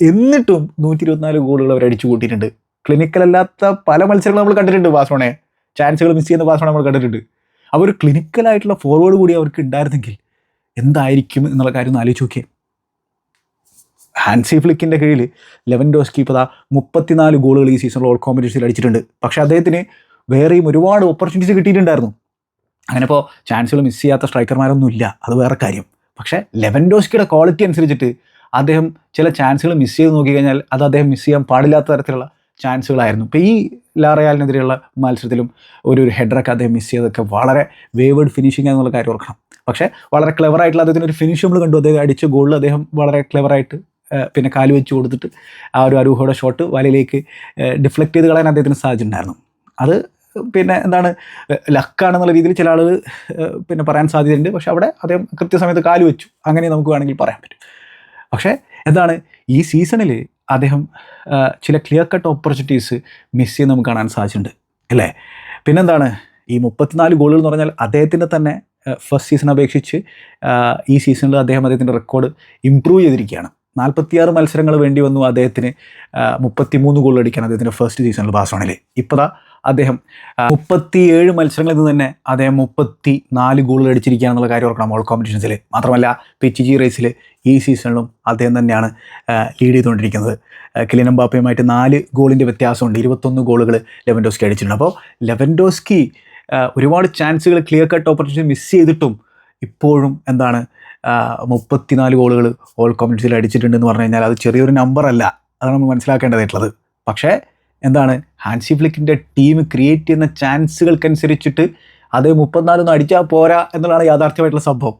എന്നിട്ടും നൂറ്റി ഇരുപത്തിനാല് ഗോളുകൾ അവർ അടിച്ചു കൂട്ടിയിട്ടുണ്ട്. ക്ലിനിക്കലല്ലാത്ത പല മത്സരങ്ങളും നമ്മൾ കണ്ടിട്ടുണ്ട് ബാസോണയെ ചാൻസുകൾ മിസ് ചെയ്യുന്ന ബാസോണ നമ്മൾ കണ്ടിട്ടുണ്ട്. അവർ ക്ലിനിക്കലായിട്ടുള്ള ഫോർവേഡ് കൂടി അവർക്ക് ഉണ്ടായിരുന്നെങ്കിൽ എന്തായിരിക്കും എന്നുള്ള കാര്യം ഒന്ന് ആലോചിച്ച് നോക്കിയേ. ഹാൻസി ഫ്ലിക്കിന്റെ കീഴിൽ ലെവൻ ഡോസ്കി ഇപ്പോൾ മുപ്പത്തിനാല് ഗോളുകൾ ഈ സീസണിൽ ഓൾ കോമ്പറ്റീഷനിൽ അടിച്ചിട്ടുണ്ട്. പക്ഷേ അദ്ദേഹത്തിന് വേറെയും ഒരുപാട് ഓപ്പർച്യൂണിറ്റീസ് കിട്ടിയിട്ടുണ്ടായിരുന്നു. അങ്ങനെ ഇപ്പോൾ ചാൻസുകൾ മിസ് ചെയ്യാത്ത സ്ട്രൈക്കർമാരൊന്നും ഇല്ല. അത് വേറെ കാര്യം. പക്ഷേ ലെവൻ ഡോസ്കിയുടെ ക്വാളിറ്റി അനുസരിച്ചിട്ട് അദ്ദേഹം ചില ചാൻസുകൾ മിസ് ചെയ്ത് നോക്കിക്കഴിഞ്ഞാൽ അത് അദ്ദേഹം മിസ് ചെയ്യാൻ പാടില്ലാത്ത തരത്തിലുള്ള ചാൻസുകളായിരുന്നു ഇപ്പോൾ ഈ ലാറയാലിനെതിരെയുള്ള മത്സരത്തിലും ഒരു ഒരു ഹെഡറൊക്കെ അദ്ദേഹം മിസ് ചെയ്തൊക്കെ വളരെ വേവേഡ് ഫിനിഷിംഗ് എന്നുള്ള കാര്യം ഓർക്കണം. പക്ഷേ വളരെ ക്ലെവറായിട്ടുള്ള അദ്ദേഹത്തിന് ഒരു ഫിനിഷ് നമ്മൾ കണ്ടു. അദ്ദേഹം അടിച്ച ഗോളിൽ അദ്ദേഹം വളരെ ക്ലെവറായിട്ട് പിന്നെ കാൽ വെച്ച് കൊടുത്തിട്ട് ആ ഒരു അരൂഹയുടെ ഷോട്ട് വലയിലേക്ക് ഡിഫ്ലക്റ്റ് ചെയ്ത് കളയാൻ അദ്ദേഹത്തിന് സാധിച്ചിട്ടുണ്ടായിരുന്നു അത് പിന്നെ എന്താണ് ലക്കാണെന്നുള്ള രീതിയിൽ ചില ആളുകൾ പിന്നെ പറയാൻ സാധ്യതയുണ്ട്. പക്ഷേ അവിടെ അദ്ദേഹം കൃത്യസമയത്ത് കാൽ വെച്ചു. അങ്ങനെ നമുക്ക് വേണമെങ്കിൽ പറയാൻ പറ്റും. പക്ഷേ എന്താണ് ഈ സീസണിൽ അദ്ദേഹം ചില ക്ലിയർ കട്ട് ഓപ്പർച്യൂണിറ്റീസ് മിസ് ചെയ്ത് നമുക്ക് കാണാൻ സാധിച്ചിട്ടുണ്ട് അല്ലേ? പിന്നെന്താണ് ഈ മുപ്പത്തിനാല് ഗോളുകൾ എന്ന് പറഞ്ഞാൽ അദ്ദേഹത്തിന്റെ തന്നെ ഫസ്റ്റ് സീസൺ അപേക്ഷിച്ച് ഈ സീസണിൽ അദ്ദേഹം അദ്ദേഹത്തിന്റെ റെക്കോർഡ് ഇമ്പ്രൂവ് ചെയ്തിരിക്കുകയാണ്. നാൽപ്പത്തിയാറ് മത്സരങ്ങൾ വേണ്ടി വന്നു അദ്ദേഹത്തിന് മുപ്പത്തിമൂന്ന് ഗോൾ അടിക്കാൻ അദ്ദേഹത്തിന്റെ ഫസ്റ്റ് സീസണിൽ ബാഴ്സലോണയിൽ ഇപ്പോൾ അദ്ദേഹം മുപ്പത്തിയേഴ് മത്സരങ്ങളിൽ നിന്ന് തന്നെ അദ്ദേഹം മുപ്പത്തി നാല് ഗോളുകൾ അടിച്ചിരിക്കുക എന്നുള്ള കാര്യം ഓർക്കണം ഓൾ കോമ്പറ്റീഷൻസിൽ മാത്രമല്ല പിച്ച് ജി റേസിൽ ഈ സീസണിലും അദ്ദേഹം തന്നെയാണ് ലീഡ് ചെയ്തുകൊണ്ടിരിക്കുന്നത്. കിലിനം ബാപ്പയുമായിട്ട് നാല് ഗോളിന്റെ വ്യത്യാസമുണ്ട്. ഇരുപത്തൊന്ന് ഗോളുകൾ ലെവൻഡോസ്കി അടിച്ചിട്ടുണ്ട്. അപ്പോൾ ലെവൻഡോസ്കി ഒരുപാട് ചാൻസുകൾ ക്ലിയർ കട്ട് ഓപ്പർച്യൂണിറ്റി മിസ് ചെയ്തിട്ടും ഇപ്പോഴും എന്താണ് മുപ്പത്തിനാല് ഗോളുകൾ ഓൾ കോമ്പറ്റീഷനിൽ അടിച്ചിട്ടുണ്ടെന്ന് പറഞ്ഞു കഴിഞ്ഞാൽ അത് ചെറിയൊരു നമ്പറല്ല അതാണ് നമ്മൾ മനസ്സിലാക്കേണ്ടതായിട്ടുള്ളത്. പക്ഷേ എന്താണ്? ഹാൻസി ഫ്ലിക്കിന്റെ ടീം ക്രിയേറ്റ് ചെയ്യുന്ന ചാൻസുകൾക്കനുസരിച്ചിട്ട് അത് മുപ്പത്തിനാലൊന്നും അടിച്ചാൽ പോരാ എന്നുള്ളതാണ് യാഥാർത്ഥ്യമായിട്ടുള്ള സംഭവം.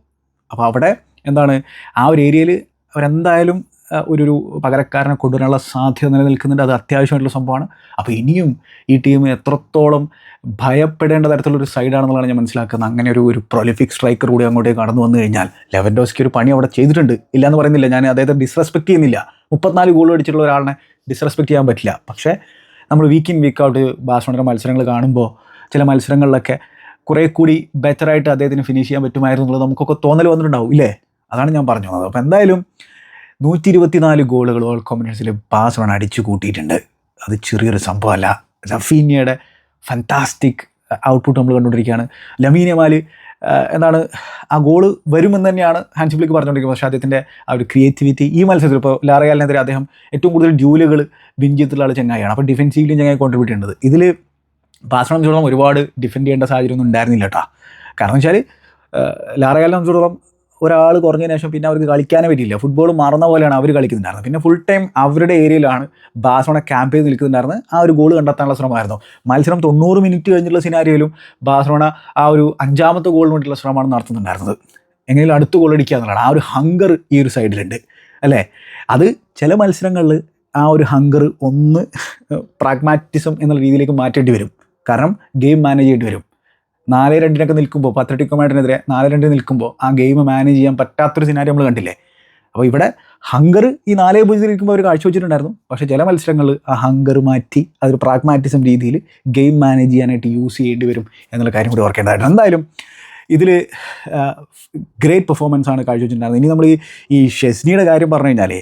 അപ്പോൾ അവിടെ എന്താണ്? ആ ഒരു ഏരിയയിൽ അവരെന്തായാലും ഒരു ഒരു പകരക്കാരനെ കൊണ്ടുവരാനുള്ള സാധ്യത നിലനിൽക്കുന്നുണ്ട്. അത് അത്യാവശ്യമായിട്ടുള്ള സംഭവമാണ്. അപ്പോൾ ഇനിയും ഈ ടീം എത്രത്തോളം ഭയപ്പെടേണ്ട തരത്തിലുള്ള ഒരു സൈഡാണെന്നുള്ളതാണ് ഞാൻ മനസ്സിലാക്കുന്നത്. അങ്ങനെ ഒരു ഒരു പ്രൊലിഫിക് സ്ട്രൈക്കർ കൂടി അങ്ങോട്ടേക്ക് കടന്നു വന്നു കഴിഞ്ഞാൽ ലെവൻഡോസ്കി ഒരു പണി അവിടെ ചെയ്തിട്ടുണ്ട്. ഇല്ലയെന്ന് പറയുന്നില്ല. ഞാൻ അദ്ദേഹത്തെ ഡിസ്റെസ്പെക്ട് ചെയ്യുന്നില്ല. മുപ്പത്തിനാല് ഗോൾ അടിച്ചിട്ടുള്ള ഒരാളിനെ ഡിസ്റെസ്പെക്ട് ചെയ്യാൻ പറ്റില്ല. പക്ഷേ നമ്മൾ വീക്ക് ഇൻ വീക്ക് ഔട്ട് ബാഴ്സലോണയുടെ മത്സരങ്ങൾ കാണുമ്പോൾ ചില മത്സരങ്ങളിലൊക്കെ കുറേ കൂടി ബെറ്ററായിട്ട് അദ്ദേഹത്തിന് ഫിനിഷ് ചെയ്യാൻ പറ്റുമായിരുന്നു എന്നുള്ളത് നമുക്കൊക്കെ തോന്നൽ വന്നിട്ടുണ്ടാവും ഇല്ലേ? അതാണ് ഞാൻ പറഞ്ഞു അപ്പോൾ എന്തായാലും നൂറ്റി ഇരുപത്തിനാല് ഗോളുകൾ ഓൾ കോമ്പിനേഷനിൽ ബാഴ്സലോണ അടിച്ചു കൂട്ടിയിട്ടുണ്ട്. അത് ചെറിയൊരു സംഭവമല്ല. റഫീനിയയുടെ ഫാന്റാസ്റ്റിക് ഔട്ട്പുട്ട് നമ്മൾ കണ്ടുകൊണ്ടിരിക്കുകയാണ്. ലമീനമാൽ എന്താണ് ആ ഗോൾ വരുമെന്ന് തന്നെയാണ് ഹാൻസ് ഫ്ലിക്ക് പറഞ്ഞുകൊണ്ടിരിക്കുന്നത്. പക്ഷേ അദ്ദേഹത്തിന്റെ ആ ഒരു ക്രിയേറ്റിവിറ്റി ഈ മത്സരത്തിൽ ഇപ്പോൾ ലാറയാലിനെതിരെ അദ്ദേഹം ഏറ്റവും കൂടുതൽ ഡ്യൂലുകൾ വിൻ ചെയ്തിട്ടുള്ള ആൾ അപ്പോൾ ഡിഫൻസീവിലും ചെങ്ങായി കോൺട്രിബ്യൂട്ട് ചെയ്യുന്നത് ഇതിൽ ബാസ്ലോണ ചോളം ഒരുപാട് ഡിഫെൻഡ് ചെയ്യേണ്ട സാഹചര്യം ഒന്നും ഉണ്ടായിരുന്നില്ല കേട്ടോ. കാരണം വെച്ചാൽ ലാറയാലിനെ സംബന്ധിച്ചിടത്തോളം ഒരാൾ കുറഞ്ഞതിന് ശേഷം പിന്നെ അവർക്ക് കളിക്കാനേ പറ്റില്ല ഫുട്ബോൾ മറന്ന പോലെയാണ് അവർ കളിക്കുന്നുണ്ടായിരുന്നത്. പിന്നെ ഫുൾ ടൈം അവരുടെ ഏരിയയിലാണ് ബാസോണ ക്യാമ്പ് ചെയ്ത് നിൽക്കുന്നുണ്ടായിരുന്നത്. ആ ഒരു ഗോൾ കണ്ടെത്താനുള്ള ശ്രമമായിരുന്നു. മത്സരം തൊണ്ണൂറ് മിനിറ്റ് കഴിഞ്ഞുള്ള സിനാരിയോയിലും ബാസോണ ആ ഒരു അഞ്ചാമത്തെ ഗോളിന് വേണ്ടിയുള്ള ശ്രമമാണ് നടത്തുന്നുണ്ടായിരുന്നത്. എങ്ങനെയും അടുത്ത ഗോൾ അടിക്കുക എന്നുള്ളതാണ്. ആ ഒരു ഹങ്കർ ഈ ഒരു സൈഡിലുണ്ട് അല്ലേ? അത് ചില മത്സരങ്ങളിൽ ആ ഒരു ഹങ്കർ ഒന്ന് പ്രാഗ്മാറ്റിസം എന്നുള്ള രീതിയിലേക്ക് മാറ്റേണ്ടി വരും. കാരണം ഗെയിം മാനേജ് ചെയ്യേണ്ടി വരും. നാല് രണ്ടിനൊക്കെ നിൽക്കുമ്പോൾ പത്തട്ടിക്കോ മാഡിനെതിരെ നാല് രണ്ടിന് നിൽക്കുമ്പോൾ ആ ഗെയിം മാനേജ് ചെയ്യാൻ പറ്റാത്തൊരു സിനാരി നമ്മൾ കണ്ടില്ലേ? അപ്പോൾ ഇവിടെ ഹങ്കർ ഈ നാലേ പൂജ്യത്തിൽ ഇരിക്കുമ്പോൾ അവർ കാഴ്ചവെച്ചിട്ടുണ്ടായിരുന്നു പക്ഷേ ചില മത്സരങ്ങൾ ആ ഹങ്കർ മാറ്റി അതൊരു പ്രാഗ്മാറ്റിസം രീതിയിൽ ഗെയിം മാനേജ് ചെയ്യാനായിട്ട് യൂസ് ചെയ്യേണ്ടി വരും എന്നുള്ള കാര്യം കൂടി ഓർക്കേണ്ടതായിട്ടുണ്ട്. എന്തായാലും ഇതിൽ ഗ്രേറ്റ് പെർഫോമൻസ് ആണ് കാഴ്ചവെച്ചിട്ടുണ്ടായിരുന്നത് ഇനി നമ്മൾ ഈ ഷെസ്നിയുടെ കാര്യം പറഞ്ഞു കഴിഞ്ഞാൽ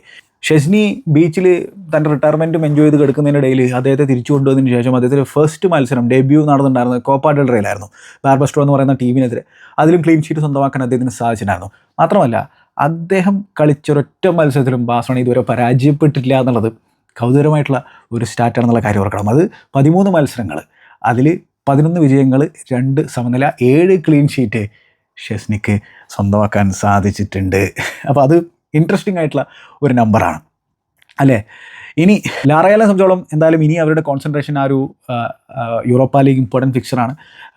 ഷെസ്നി ബീച്ചിൽ തന്റെ റിട്ടയർമെന്റും എൻജോയ് ചെയ്ത് കിടക്കുന്നതിന്റെ ഇടയിൽ അദ്ദേഹത്തെ തിരിച്ചു കൊണ്ടുവന്നതിന് ശേഷം അദ്ദേഹത്തിന്റെ ഫസ്റ്റ് മത്സരം ഡെബ്യൂ നടന്നിട്ടുണ്ടായിരുന്നത് കോപ്പ ഡെൽറയിലായിരുന്നു ബാർബസ്ട്രോ എന്ന് പറയുന്ന ടീമിനെതിരെ. അതിലും ക്ലീൻ ഷീറ്റ് സ്വന്തമാക്കാൻ അദ്ദേഹത്തിന് സാധിച്ചിട്ടുണ്ടായിരുന്നു. മാത്രമല്ല അദ്ദേഹം കളിച്ചൊരൊറ്റ മത്സരത്തിലും ബാസണ ഇതുവരെ പരാജയപ്പെട്ടിട്ടില്ല എന്നുള്ളത് കൗതുകരമായിട്ടുള്ള ഒരു സ്റ്റാറ്റാണെന്നുള്ള കാര്യം ഓർക്കണം. അത് പതിമൂന്ന് മത്സരങ്ങൾ അതിൽ പതിനൊന്ന് വിജയങ്ങൾ രണ്ട് സമനില ഏഴ് ക്ലീൻ ഷീറ്റ് ഷെസ്നിക്ക് സ്വന്തമാക്കാൻ സാധിച്ചിട്ടുണ്ട്. അപ്പോൾ അത് ഇൻട്രസ്റ്റിംഗ് ആയിട്ടുള്ള ഒരു നമ്പറാണ് അല്ലേ? ഇനി ലാറയാലെ സംബന്ധിച്ചോളം എന്തായാലും ഇനി അവരുടെ കോൺസെൻട്രേഷൻ ആ ഒരു യൂറോപ്പ ലീഗ് ഇമ്പോർട്ടന്റ് ഫിക്സറാണ്